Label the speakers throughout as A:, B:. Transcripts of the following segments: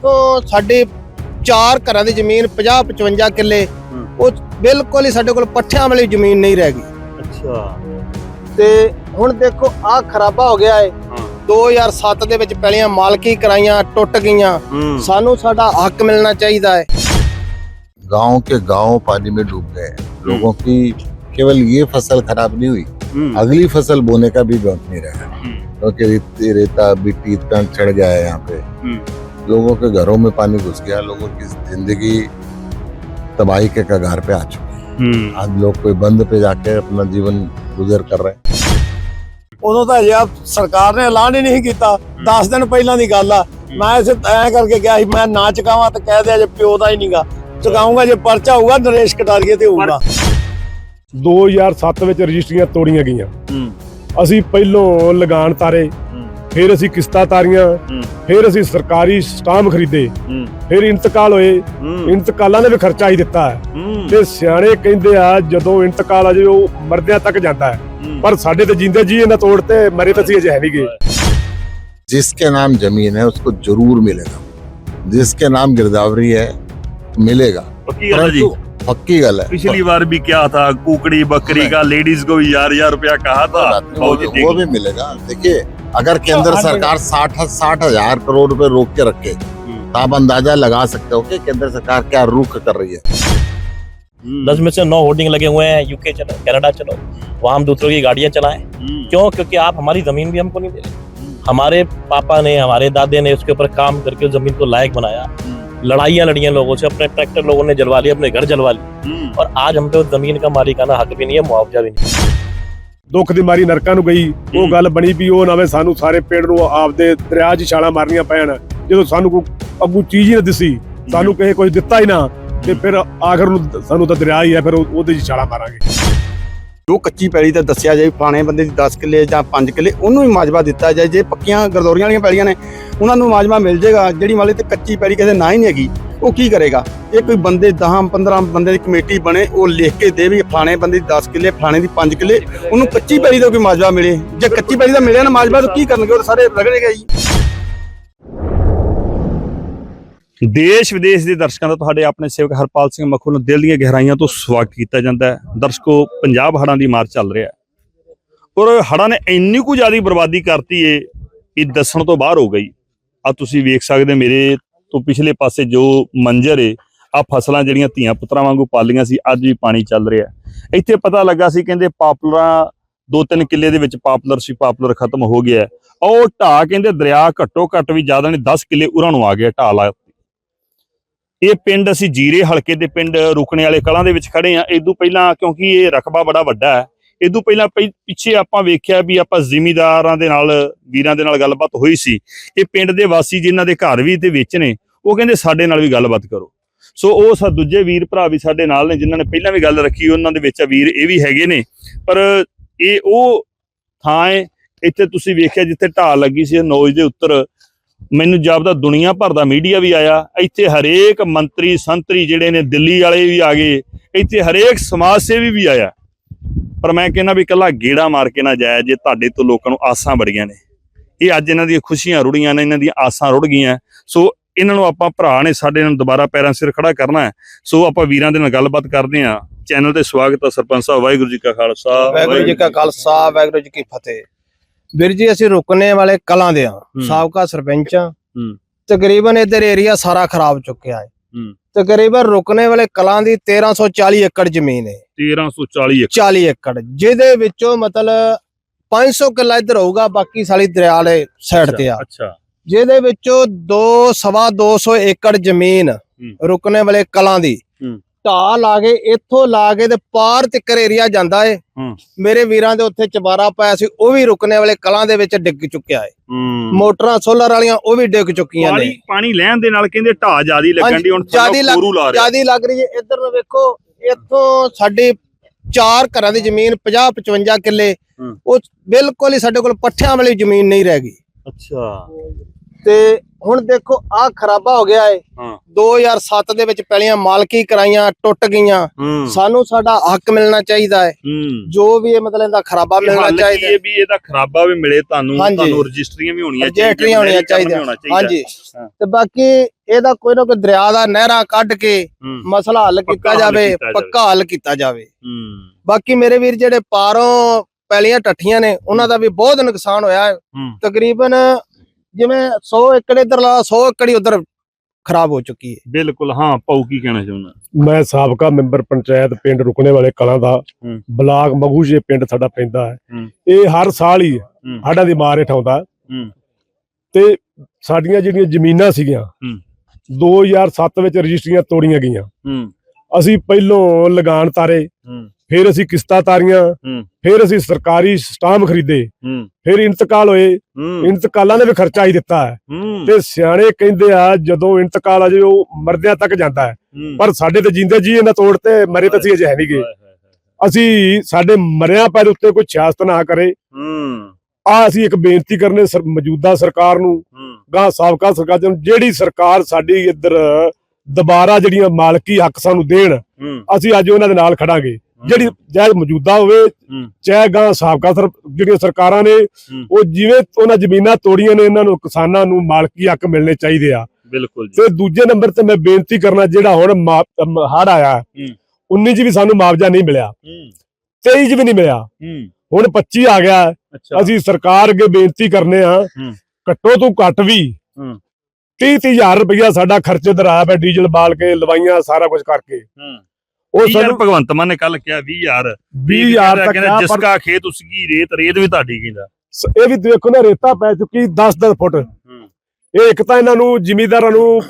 A: ਇੱਥੋਂ ਸਾਡੇ ਚਾਰ ਘਰਾਂ ਦੀ ਜ਼ਮੀਨ 50 55 ਕਿੱਲੇ
B: ਹੂੰ।
A: ਉਹ ਬਿਲਕੁਲ ਹੀ ਸਾਡੇ ਕੋਲ ਪੱਠਿਆਂ ਵਾਲੀ ਜ਼ਮੀਨ ਨਹੀਂ ਰਹਿ ਗਈ
B: ਅੱਛਾ
A: ਤੇ ਹੁਣ ਦੇਖੋ ਆਹ ਖਰਾਬਾ ਹੋ ਗਿਆ ਏ
B: ਹਾਂ
A: 2007 ਦੇ ਵਿੱਚ ਪਹਿਲੀਆਂ ਮਾਲਕੀ ਕਰਾਈਆਂ ਟੁੱਟ ਗਈਆਂ
B: ਹੂੰ
A: ਸਾਨੂੰ ਸਾਡਾ ਹੱਕ ਮਿਲਣਾ ਚਾਹੀਦਾ ਹੈ
C: गांव के गांव पानी में डूब गए लोगों की केवल ये फसल खराब नहीं हुई
B: ਹੂੰ
C: अगली फसल बोने का भी वक्त नहीं रहा
B: हम्म।
C: क्योंकि रेत- रेता मिट्टी इतना चढ़ गया है यहाँ पे
B: हम्म।
C: लोगों के घरों में पानी घुस गया लोगों की जिंदगी तबाही के कगार पे आ चुकी है
B: ਹੂੰ
C: आज लोग कोई बंद पे जाके अपना जीवन गुजर कर रहे हैं
A: ਉਦੋਂ ਤਾਂ ਜੇ ਸਰਕਾਰ ਨੇ ਐਲਾਨ ਹੀ ਨਹੀਂ ਕੀਤਾ 10 ਦਿਨ ਪਹਿਲਾਂ ਦੀ ਗੱਲ ਆ ਮੈਂ ਇਸੇ ਐ ਕਰਕੇ ਗਿਆ ਸੀ ਮੈਂ ਨਾ ਚੁਕਾਵਾਂ ਤੇ ਕਹਿ ਦਿਆ ਜੇ ਪਿਓ ਦਾ ਹੀ ਨਹੀਂਗਾ ਚੁਕਾਉਂਗਾ ਜੇ ਪਰਚਾ ਹੋਊਗਾ ਨਰੇਸ਼ ਕਟਾਰੀਏ ਤੇ ਹੋਊਗਾ
D: 2007 ਵਿੱਚ ਰਜਿਸਟਰੀਆਂ ਤੋੜੀਆਂ ਗਈਆਂ
B: ਹੂੰ
D: ਅਸੀਂ ਪਹਿਲੋਂ ਲਗਾਨ ਤਾਰੇ
B: ਹੂੰ
D: ਫਿਰ ਅਸੀਂ ਕਿਸ਼ਤਾਂ ਤਾਰੀਆਂ
B: ਹੂੰ
D: ਫਿਰ ਅਸੀਂ ਸਰਕਾਰੀ ਸਟਾਂਪ ਖਰੀਦੇ
B: ਹੂੰ
D: ਫਿਰ ਇੰਤਕਾਲ ਹੋਏ
B: ਹੂੰ
D: ਇੰਤਕਾਲਾਂ ਦੇ ਵੀ ਖਰਚਾ ਹੀ ਦਿੱਤਾ ਹੈ
B: ਹੂੰ
D: ਤੇ ਸਿਆਣੇ ਕਹਿੰਦੇ ਆ ਜਦੋਂ ਇੰਤਕਾਲ ਆ ਜੇ ਉਹ ਮਰਦਿਆਂ ਤੱਕ ਜਾਂਦਾ ਹੈ ਪਰ ਸਾਡੇ ਤੇ ਜਿੰਦੇ ਜੀ ਇਹਨਾਂ ਤੋੜ ਤੇ ਮਰੇ ਤਾਂ ਅਸੀਂ ਅਜੇ ਹੈ ਨਹੀਂ ਗਏ
C: जिसके नाम जमीन है उसको जरूर मिलेगा जिसके नाम गिरदावरी है मिलेगा
B: पक्की गल है जी
C: परंतु पक्की गल है
B: पिछली बार भी क्या था कुकड़ी बकरी का लेडीज को भी हजार हजार रुपया कहा था
C: वो
B: बहुत
C: भी, वो भी मिलेगा देखिए अगर केंद्र
A: हाँ,
C: सरकार साठ साठ हज़ार करोड़ रुपए रोक के रखे
B: हम्म।
C: तो आप अंदाज़ा लगा सकते हो कि केंद्र सरकार क्या रुख कर रही है।
E: दस में से नौ होर्डिंग लगे हुए हैं यूके चलो कनाडा चलो वहाँ हम दूसरों की गाड़ियाँ चलाएँ। क्यों? क्योंकि आप हमारी ज़मीन भी हमको नहीं दे रहे। हमारे पापा ने हमारे दादे ने उसके ऊपर काम करके उस ज़मीन को लायक बनाया। लड़ाइयाँ लड़ियाँ लोगों से अपने ट्रैक्टर लोगों ने जलवा लिया अपने घर जलवा लिए। और आज हम पे उस ज़मीन का मालिकाना हक भी नहीं है मुआवजा भी नहीं
D: ਦੁੱਖ ਦੀ ਮਾਰੀ ਨਰਕਾਂ ਨੂੰ ਗਈ। ਉਹ। ਗੱਲ ਬਣੀ ਵੀ ਉਹ ਨਾਵੇਂ ਸਾਨੂੰ ਸਾਰੇ ਪਿੰਡ ਨੂੰ ਆਪਦੇ ਦਰਿਆ 'ਚ ਛਾਲਾਂ ਮਾਰਨੀਆਂ ਪੈਣ। ਜਦੋਂ ਸਾਨੂੰ ਕੋਈ ਅੱਗੂ ਚੀਜ਼ ਹੀ ਨਾ ਦਿਸੀ ਸਾਨੂੰ ਕਿਸੇ ਕੁਝ ਦਿੱਤਾ ਹੀ ਨਾ ਤੇ ਫਿਰ ਆਖਰ ਨੂੰ ਸਾਨੂੰ ਤਾਂ ਦਰਿਆ ਹੀ ਹੈ ਫਿਰ ਉਹ- ਉਹਦੇ 'ਚ ਛਾਲਾਂ ਮਾਰਾਂਗੇ।
F: ਜੋ ਕੱਚੀ ਪੈਲੀ ਤੇ ਦੱਸਿਆ ਜਾਏ ਫਲਾਣੇ ਬੰਦੇ ਦੀ 10 ਕਿੱਲੇ ਜਾਂ 5 ਕਿੱਲੇ, ਉਹਨੂੰ ਵੀ ਮਾਜਬਾ ਦਿੱਤਾ ਜਾਏ। ਜੇ ਪੱਕੀਆਂ ਗਰਦੌਰੀਆਂ ਵਾਲੀਆਂ ਪੈਲੀਆਂ ਨੇ, ਉਹਨਾਂ ਨੂੰ ਮਾਜਬਾ ਮਿਲ ਜਾਏਗਾ। ਜਿਹੜੀ ਵਾਲੇ ਤੇ ਕੱਚੀ ਪੈਲੀ ਕਿਸੇ ਨਾ ਹੀ ਨਹੀਂ ਹੈਗੀ, ਉਹ ਕੀ ਕਰੇਗਾ? ਇਹ ਕੋਈ ਬੰਦੇ 10 15 ਬੰਦੇ ਦੀ ਕਮੇਟੀ ਬਣੇ, ਉਹ ਲਿਖ ਕੇ ਦੇ ਵੀ ਫਲਾਣੇ ਬੰਦੇ ਦੀ 10 ਕਿੱਲੇ, ਫਲਾਣੇ ਦੀ 5 ਕਿੱਲੇ, ਉਹਨੂੰ ਕੱਚੀ ਪੈਲੀ ਦਾ ਕੋਈ ਮਾਜਬਾ ਮਿਲੇ। ਜੇ ਕੱਚੀ ਪੈਲੀ ਦਾ ਮਿਲਿਆ ਨਾ ਮਾਜਬਾ ਤਾਂ ਕੀ ਕਰਨਗੇ? ਉਹ ਤਾਂ ਸਾਰੇ ਰਗੜੇਗਾ ਜੀ
B: ਦੇਸ਼ ਵਿਦੇਸ਼ ਦੇ ਦਰਸ਼ਕਾਂ ਦਾ ਤੁਹਾਡੇ ਆਪਣੇ ਸੇਵਕ ਹਰਪਾਲ ਸਿੰਘ ਮੱਖੂ ਨੂੰ ਦਿਲ ਦੀਆਂ ਗਹਿਰਾਈਆਂ ਤੋਂ ਸਵਾਗਤ ਕੀਤਾ ਜਾਂਦਾ ਹੈ। ਦਰਸ਼ਕੋ, ਪੰਜਾਬ ਹੜ੍ਹਾਂ ਦੀ ਮਾਰ ਚੱਲ ਰਿਹਾ ਹੈ। ਔਰ ਹੜ੍ਹਾਂ ਨੇ ਇੰਨੀ ਕੁ ਜ਼ਿਆਦਾ ਬਰਬਾਦੀ ਕਰਤੀ ਏ ਕਿ ਦੱਸਣ ਤੋਂ ਬਾਹਰ ਹੋ ਗਈ। ਆ ਤੁਸੀਂ ਵੇਖ ਸਕਦੇ ਮੇਰੇ ਤੋਂ ਪਿਛਲੇ ਪਾਸੇ ਜੋ ਮੰਜ਼ਰ ਏ, ਆ ਫਸਲਾਂ ਜਿਹੜੀਆਂ ਧੀਆਂ ਪੁੱਤਰਾਂ ਵਾਂਗੂ ਪਾਲੀਆਂ ਸੀ, ਅੱਜ ਵੀ ਪਾਣੀ ਚੱਲ ਰਿਹਾ ਇੱਥੇ ਪਤਾ ਲੱਗਾ ਸੀ, ਕਹਿੰਦੇ ਪਾਪੂਲਰਾਂ ਦੋ ਤਿੰਨ ਕਿੱਲੇ ਦੇ ਵਿੱਚ ਪਾਪੂਲਰ ਸੀ, ਪਾਪੂਲਰ ਖਤਮ ਹੋ ਗਿਆ ਉਹ ਢਾਹ ਕਹਿੰਦੇ ਦਰਿਆ ਘੱਟੋ ਘੱਟ ਵੀ ਜ਼ਿਆਦਾ ਨਹੀਂ 10 ਕਿੱਲੇ ਉਰਾਂ ਨੂੰ ਆ ਗਿਆ ਢਾਹ ਲਾ ਇਹ ਪਿੰਡ ਅਸੀਂ ਜੀਰੇ ਹਲਕੇ ਦੇ ਪਿੰਡ ਰੁਕਣੇ ਵਾਲੇ ਕਲਾਂ ਦੇ ਵਿੱਚ ਖੜੇ ਆ ਇਦੋਂ ਪਹਿਲਾਂ ਕਿਉਂਕਿ ਇਹ ਰਕਬਾ ਬੜਾ ਵੱਡਾ ਹੈ ਇਦੋਂ ਪਹਿਲਾਂ ਪਹਿ- ਪਿੱਛੇ ਆਪਾਂ ਵੇਖਿਆ ਵੀ ਆਪਾਂ ਜ਼ਿਮੀਦਾਰਾਂ ਦੇ ਨਾਲ, ਵੀਰਾਂ ਦੇ ਨਾਲ ਗੱਲਬਾਤ ਹੋਈ ਸੀ। ਇਹ ਪਿੰਡ ਦੇ ਵਾਸੀ ਜਿਨ੍ਹਾਂ ਦੇ ਘਰ ਵੀ ਤੇ ਵਿੱਚ ਨੇ, ਉਹ ਕਹਿੰਦੇ ਸਾਡੇ ਨਾਲ ਵੀ ਗੱਲਬਾਤ ਕਰੋ। ਸੋ ਉਹ ਸਾ ਦੂਜੇ ਵੀਰ ਭਰਾ ਵੀ ਸਾਡੇ ਨਾਲ ਨੇ, ਜਿਨ੍ਹਾਂ ਨੇ ਪਹਿਲਾਂ ਵੀ ਗੱਲ ਰੱਖੀ, ਉਹਨਾਂ ਦੇ ਵਿੱਚ ਵੀਰ ਇਹ ਵੀ ਹੈਗੇ ਨੇ। ਪਰ ਇਹ ਉਹ ਥਾਂ ਹੈ, ਇੱਥੇ ਤੁਸੀਂ ਵੇਖਿਆ ਜਿੱਥੇ ਢਾਲ ਲੱਗੀ ਸੀ ਨੌਜ ਦੇ ਉੱਤਰ ਮੈਨੂੰ ਜਾਪਦਾ ਦੁਨੀਆ ਭਰ ਦਾ ਮੀਡੀਆ ਵੀ ਆਇਆ ਇੱਥੇ ਹਰੇਕ ਮੰਤਰੀ ਸੰਤਰੀ ਜਿਹੜੇ ਨੇ ਦਿੱਲੀ ਵਾਲੇ ਵੀ ਆ ਗਏ ਇੱਥੇ ਹਰੇਕ ਸਮਾਜ ਸੇਵੀ ਵੀ ਆਇਆ। ਪਰ ਮੈਂ ਕਹਿੰਦਾ ਵੀ ਇਕੱਲਾ ਗੇੜਾ ਮਾਰ ਕੇ ਨਾ ਜਾਇਆ ਜੇ ਤੁਹਾਡੇ ਤੋਂ ਲੋਕਾਂ ਨੂੰ ਆਸਾਂ ਬੜੀਆਂ ਨੇ। ਇਹ ਅੱਜ ਇਹਨਾਂ ਦੀਆਂ ਖੁਸ਼ੀਆਂ ਰੁੜੀਆਂ ਨੇ ਇਹਨਾਂ ਦੀਆਂ ਆਸਾਂ ਰੁੜ ਗਈਆਂ। ਸੋ ਇਹਨਾਂ ਨੂੰ ਆਪਾਂ ਭਰਾ ਨੇ ਸਾਡੇ ਨੂੰ ਦੁਬਾਰਾ ਪੈਰਾਂ ਸਿਰ ਖੜਾ ਕਰਨਾ ਹੈ। ਸੋ ਆਪਾਂ ਵੀਰਾਂ ਦੇ ਨਾਲ ਗੱਲਬਾਤ ਕਰਦੇ ਹਾਂ। ਚੈਨਲ ਤੇ ਸਵਾਗਤ ਹੈ ਸਰਪੰਚ ਸਾਹਿਬ ਵਾਹਿਗੁਰੂ ਜੀ ਕਾ ਖਾਲਸਾ
A: ਵਾਹਿਗੁਰੂ ਜੀ ਕਾ ਖਾਲਸਾ ਵਾਹਿਗੁਰੂ ਜੀ ਕੀ ਫਤਿਹ। ਵੀਰ ਜੀ ਅਸੀਂ ਰੁਕਣੇ ਵਾਲੇ ਕਲਾਂ ਦੇ ਆ ਸਾਬਕਾ ਸਰਪੰਚ ਆ। ਤਕਰੀਬਨ ਇਧਰ ਏਰੀਆ ਸਾਰਾ ਖਰਾਬ ਚੁੱਕਿਆ ਹੈ। ਤਕਰੀਬਨ ਰੁਕਣੇ ਵਾਲੇ ਕਲਾਂ ਦੀ 1340 ਏਕੜ ਜ਼ਮੀਨ ਹੈ।
B: 1340 ਏਕੜ।
A: 40 ਏਕੜ ਜਿਹਦੇ ਵਿੱਚੋਂ ਮਤਲਬ 500 ਕਿੱਲਾ ਇੱਧਰ ਹੋਊਗਾ ਬਾਕੀ ਸਾਲੀ ਦਰਿਆ ਵਾਲੇ ਸਾਈਡ ਤੇ ਆ।
B: ਅੱਛਾ
A: ਜਿਹਦੇ ਵਿੱਚੋਂ 2 ਸਵਾ 200 ਏਕੜ ਜ਼ਮੀਨ ਰੁਕਣੇ ਵਾਲੇ ਕਲਾਂ ਦੀ। ਢਾਹ ਲਾ ਕੇ ਇੱਥੋਂ ਲਾ ਕੇ ਤੇ ਪਾਰ ਤਿੱਕਰ ਏਰੀਆ ਜਾਂਦਾ ਏ। ਮੇਰੇ ਵੀਰਾਂ ਦੇ ਉੱਥੇ ਚਬਾਰਾ ਪਾਇਆ ਸੀ ਉਹ ਵੀ ਰੁਕਣੇ ਵਾਲੇ ਕਲਾਂ ਦੇ ਵਿੱਚ ਡਿੱਗ ਚੁੱਕਿਆ ਏ। ਮੋਟਰਾਂ ਸੋਲਰ ਵਾਲੀਆਂ ਉਹ ਵੀ ਡਿੱਗ ਚੁੱਕੀਆਂ ਨੇ।
B: ਪਾਣੀ ਲੈਣ ਦੇ ਨਾਲ ਕਹਿੰਦੇ ਢਾਹ ਜਿਆਦੀ ਲੱਗਣ ਦੀ ਹੁਣ
A: ਜਿਆਦੀ ਲੱਗ
B: ਕੋਰੂ ਲਾ ਰਿਹਾ।
A: ਜਿਆਦੀ ਲੱਗ ਰਹੀ ਹੈ ਇੱਧਰ ਨੂੰ ਵੇਖੋ ਇੱਥੋਂ ਸਾਡੇ ਚਾਰ ਘਰਾਂ ਦੀ ਜ਼ਮੀਨ 50 55 ਕਿੱਲੇ। ਉਹ ਬਿਲਕੁਲ ਹੀ ਸਾਡੇ ਕੋਲ ਪੱਠਿਆਂ ਵਾਲੀ ਜ਼ਮੀਨ ਨਹੀਂ ਰਹਿ ਗਈ।
B: ਅੱਛਾ।
A: ਤੇ ਹੁਣ ਦੇਖੋ ਆ ਖਰਾਬਾ ਹੋ ਗਿਆ ਏ।
B: ਹਾਂ।
A: 2007 ਦੇ ਵਿੱਚ ਪਹਿਲੀਆਂ ਮਾਲਕੀ ਕਰਾਈਆਂ ਟੁੱਟ ਗਈਆਂ। ਸਾਨੂੰ ਸਾਡਾ ਹੱਕ ਮਿਲਣਾ ਚਾਹੀਦਾ ਹੈ। ਜੋ ਵੀ ਇਹ ਮਤਲਬ ਇਹਦਾ ਖਰਾਬਾ ਮਿਲਣਾ ਚਾਹੀਦਾ
B: ਵੀ ਇਹਦਾ ਖਰਾਬਾ ਵੀ ਮਿਲੇ ਤੁਹਾਨੂੰ। ਤੁਹਾਨੂੰ ਰਜਿਸਟਰੀਆਂ ਵੀ ਹੋਣੀਆਂ
A: ਰਜਿਸਟਰੀਆਂ ਹੋਣੀਆਂ ਚਾਹੀਦੀਆਂ। ਹਾਂਜੀ। ਤੇ ਬਾਕੀ ਇਹਦਾ ਕੋਈ ਨਾ ਕੋਈ ਦਰਿਆ ਦਾ ਨਹਿਰਾ ਕੱਢ ਕੇ ਮਸਲਾ ਹੱਲ ਕੀਤਾ ਜਾਵੇ। ਪੱਕਾ ਹੱਲ ਕੀਤਾ ਜਾਵੇ। ਬਾਕੀ ਮੇਰੇ ਵੀਰ ਜਿਹੜੇ ਪਾਰੋਂ ਪੈਲੀਆਂ ਟੱਠੀਆਂ ਨੇ ਉਹਨਾਂ ਦਾ ਵੀ ਬਹੁਤ ਨੁਕਸਾਨ ਹੋਇਆ ਤਕਰੀਬਨ ਜਿਵੇਂ 100 ਏਕੜ ਇਧਰ ਲਾ 100 ਏਕੜ ਹੀ ਉਧਰ ਖਰਾਬ ਹੋ ਚੁੱਕੀ ਹੈ।
B: ਬਿਲਕੁਲ ਹਾਂ ਪਾਉ ਕੀ ਕਹਿਣਾ ਚਾਹੁੰਦਾ?
D: ਮੈਂ ਸਾਬਕਾ ਮੈਂਬਰ ਪੰਚਾਇਤ ਪਿੰਡ ਰੁਕਣੇ ਵਾਲੇ ਕਲਾਂ ਦਾ। ਬਲਾਕ ਮਗੂਸ਼ੇ ਪਿੰਡ ਸਾਡਾ ਪੈਂਦਾ ਹੈ। ਇਹ ਹਰ ਸਾਲ ਹੀ ਸਾਡਾ ਦੀ ਮਾਰ ਹੇਠਾਉਂਦਾ
B: ਹੂੰ।
D: ਤੇ ਸਾਡੀਆਂ ਜਿਹੜੀਆਂ ਜ਼ਮੀਨਾਂ ਸੀਗੀਆਂ
B: ਹੂੰ।
D: 2007 ਵਿੱਚ ਰਜਿਸਟਰੀਆਂ ਤੋੜੀਆਂ ਗਈਆਂ। ਅਸੀਂ ਪਹਿਲੋਂ ਲਗਾਨ ਤਾਰੇ ਫਿਰ ਅਸੀਂ ਕਿਸ਼ਤਾਂ ਤਾਰੀਆਂ। ਫਿਰ ਅਸੀਂ ਸਰਕਾਰੀ ਸਟਾਮ ਖਰੀਦੇ ਫਿਰ ਇੰਤਕਾਲ ਹੋਏ ਇੰਤਕਾਲਾਂ ਦਾ ਵੀ ਖਰਚਾ ਹੀ ਦਿੱਤਾ ਹੈ। ਤੇ ਸਿਆਣੇ ਕਹਿੰਦੇ ਆ ਜਦੋਂ ਇੰਤਕਾਲ ਅਜੇ ਉਹ ਮਰਦਿਆਂ ਤੱਕ ਜਾਂਦਾ ਹੈ। ਪਰ ਸਾਡੇ ਤੇ ਜਿੰਦੇ ਜੀ ਇਹਨਾਂ ਤੋੜ ਤੇ ਮਰੇ ਤਾਂ ਅਸੀਂ ਅਜੇ ਹੈ ਨਹੀਂਗੇ ਅਸੀਂ ਸਾਡੇ ਮਰਿਆਂ ਪੈਰ ਉੱਤੇ ਕੋਈ ਸਿਆਸਤ ਨਾ ਕਰੇ। ਆ ਅਸੀਂ ਇੱਕ ਬੇਨਤੀ ਕਰਨੇ ਮੌਜੂਦਾ ਸਰਕਾਰ ਨੂੰ ਗਾਂ ਸਾਬਕਾ ਸਰਕਾਰ ਨੂੰ ਜਿਹੜੀ ਸਰਕਾਰ ਸਾਡੀ ਇੱਧਰ ਦੁਬਾਰਾ ਜਿਹੜੀਆਂ ਮਾਲਕੀ ਹੱਕ ਸਾਨੂੰ ਦੇਣ ਅਸੀਂ ਅੱਜ ਉਹਨਾਂ ਦੇ ਨਾਲ ਖੜਾਂਗੇ। ਜਿਹੜੀ ਚਾਹੇ ਮੌਜੂਦਾ ਹੋਵੇ। ਚਾਹੇ ਗਾਂ ਸਾਬਕਾ ਸਰ ਜਿਹੜੀਆਂ ਸਰਕਾਰਾਂ ਨੇ। ਉਹ ਜਿਵੇਂ ਉਹਨਾਂ ਜ਼ਮੀਨਾਂ ਤੋੜੀਆਂ ਨੇ ਇਹਨਾਂ ਨੂੰ ਕਿਸਾਨਾਂ ਨੂੰ ਮਾਲਕੀ ਹੱਕ ਮਿਲਣੇ ਚਾਹੀਦੇ ਆ।
B: ਬਿਲਕੁਲ ਜੀ।
D: ਤੇ ਦੂਜੇ ਨੰਬਰ ਤੇ ਮੈਂ ਬੇਨਤੀ ਕਰਨਾ ਜਿਹੜਾ ਹੁਣ ਹੜ ਆਇਆ
B: ਹੂੰ।
D: 19 ਚ ਵੀ ਸਾਨੂੰ ਮੁਆਵਜ਼ਾ ਨਹੀਂ ਮਿਲਿਆ।
B: ਹੂੰ।
D: 23 ਚ ਵੀ ਨਹੀਂ ਮਿਲਿਆ। ਹੁਣ 25 ਆ ਗਿਆ। ਅਸੀਂ ਸਰਕਾਰ ਅੱਗੇ ਬੇਨਤੀ ਕਰਨੇ ਆ। ਘੱਟੋ ਤੋਂ ਘੱਟ ਵੀ
B: ਹੂੰ।
D: 30 ਹਜ਼ਾਰ ਰੁਪਇਆ ਸਾਡਾ ਖਰਚੇ ਤੇ ਆਇਆ ਪਿਆ ਡੀਜ਼ਲ ਬਾਲ ਕੇ ਲਵਾਈਆਂ ਸਾਰਾ ਕੁਝ ਕਰਕੇ। ਉਹ ਸਾਨੂੰ
B: ਭਗਵੰਤ ਮਾਨ ਨੇ ਕੱਲ ਕਿਹਾ 20000
D: 20000 ਤੱਕ
B: ਕਹਿੰਦਾ ਜਿਸ ਕਾ ਖੇਤ ਉਸकी ਰੇਤ ਰੇਤ ਵੀ ਤੁਹਾਡੀ ਕਹਿੰਦਾ।
D: ਇਹ ਵੀ ਦੇਖੋ ਨਾ ਰੇਤਾ ਪੈ ਚੁੱਕੀ 10-10 ਫੁੱਟ। ਇਹ ਇੱਕ ਤਾਂ ਇਹਨਾਂ ਨੂੰ ਜ਼ਿਮੀਂਦਾਰਾਂ ਨੂੰ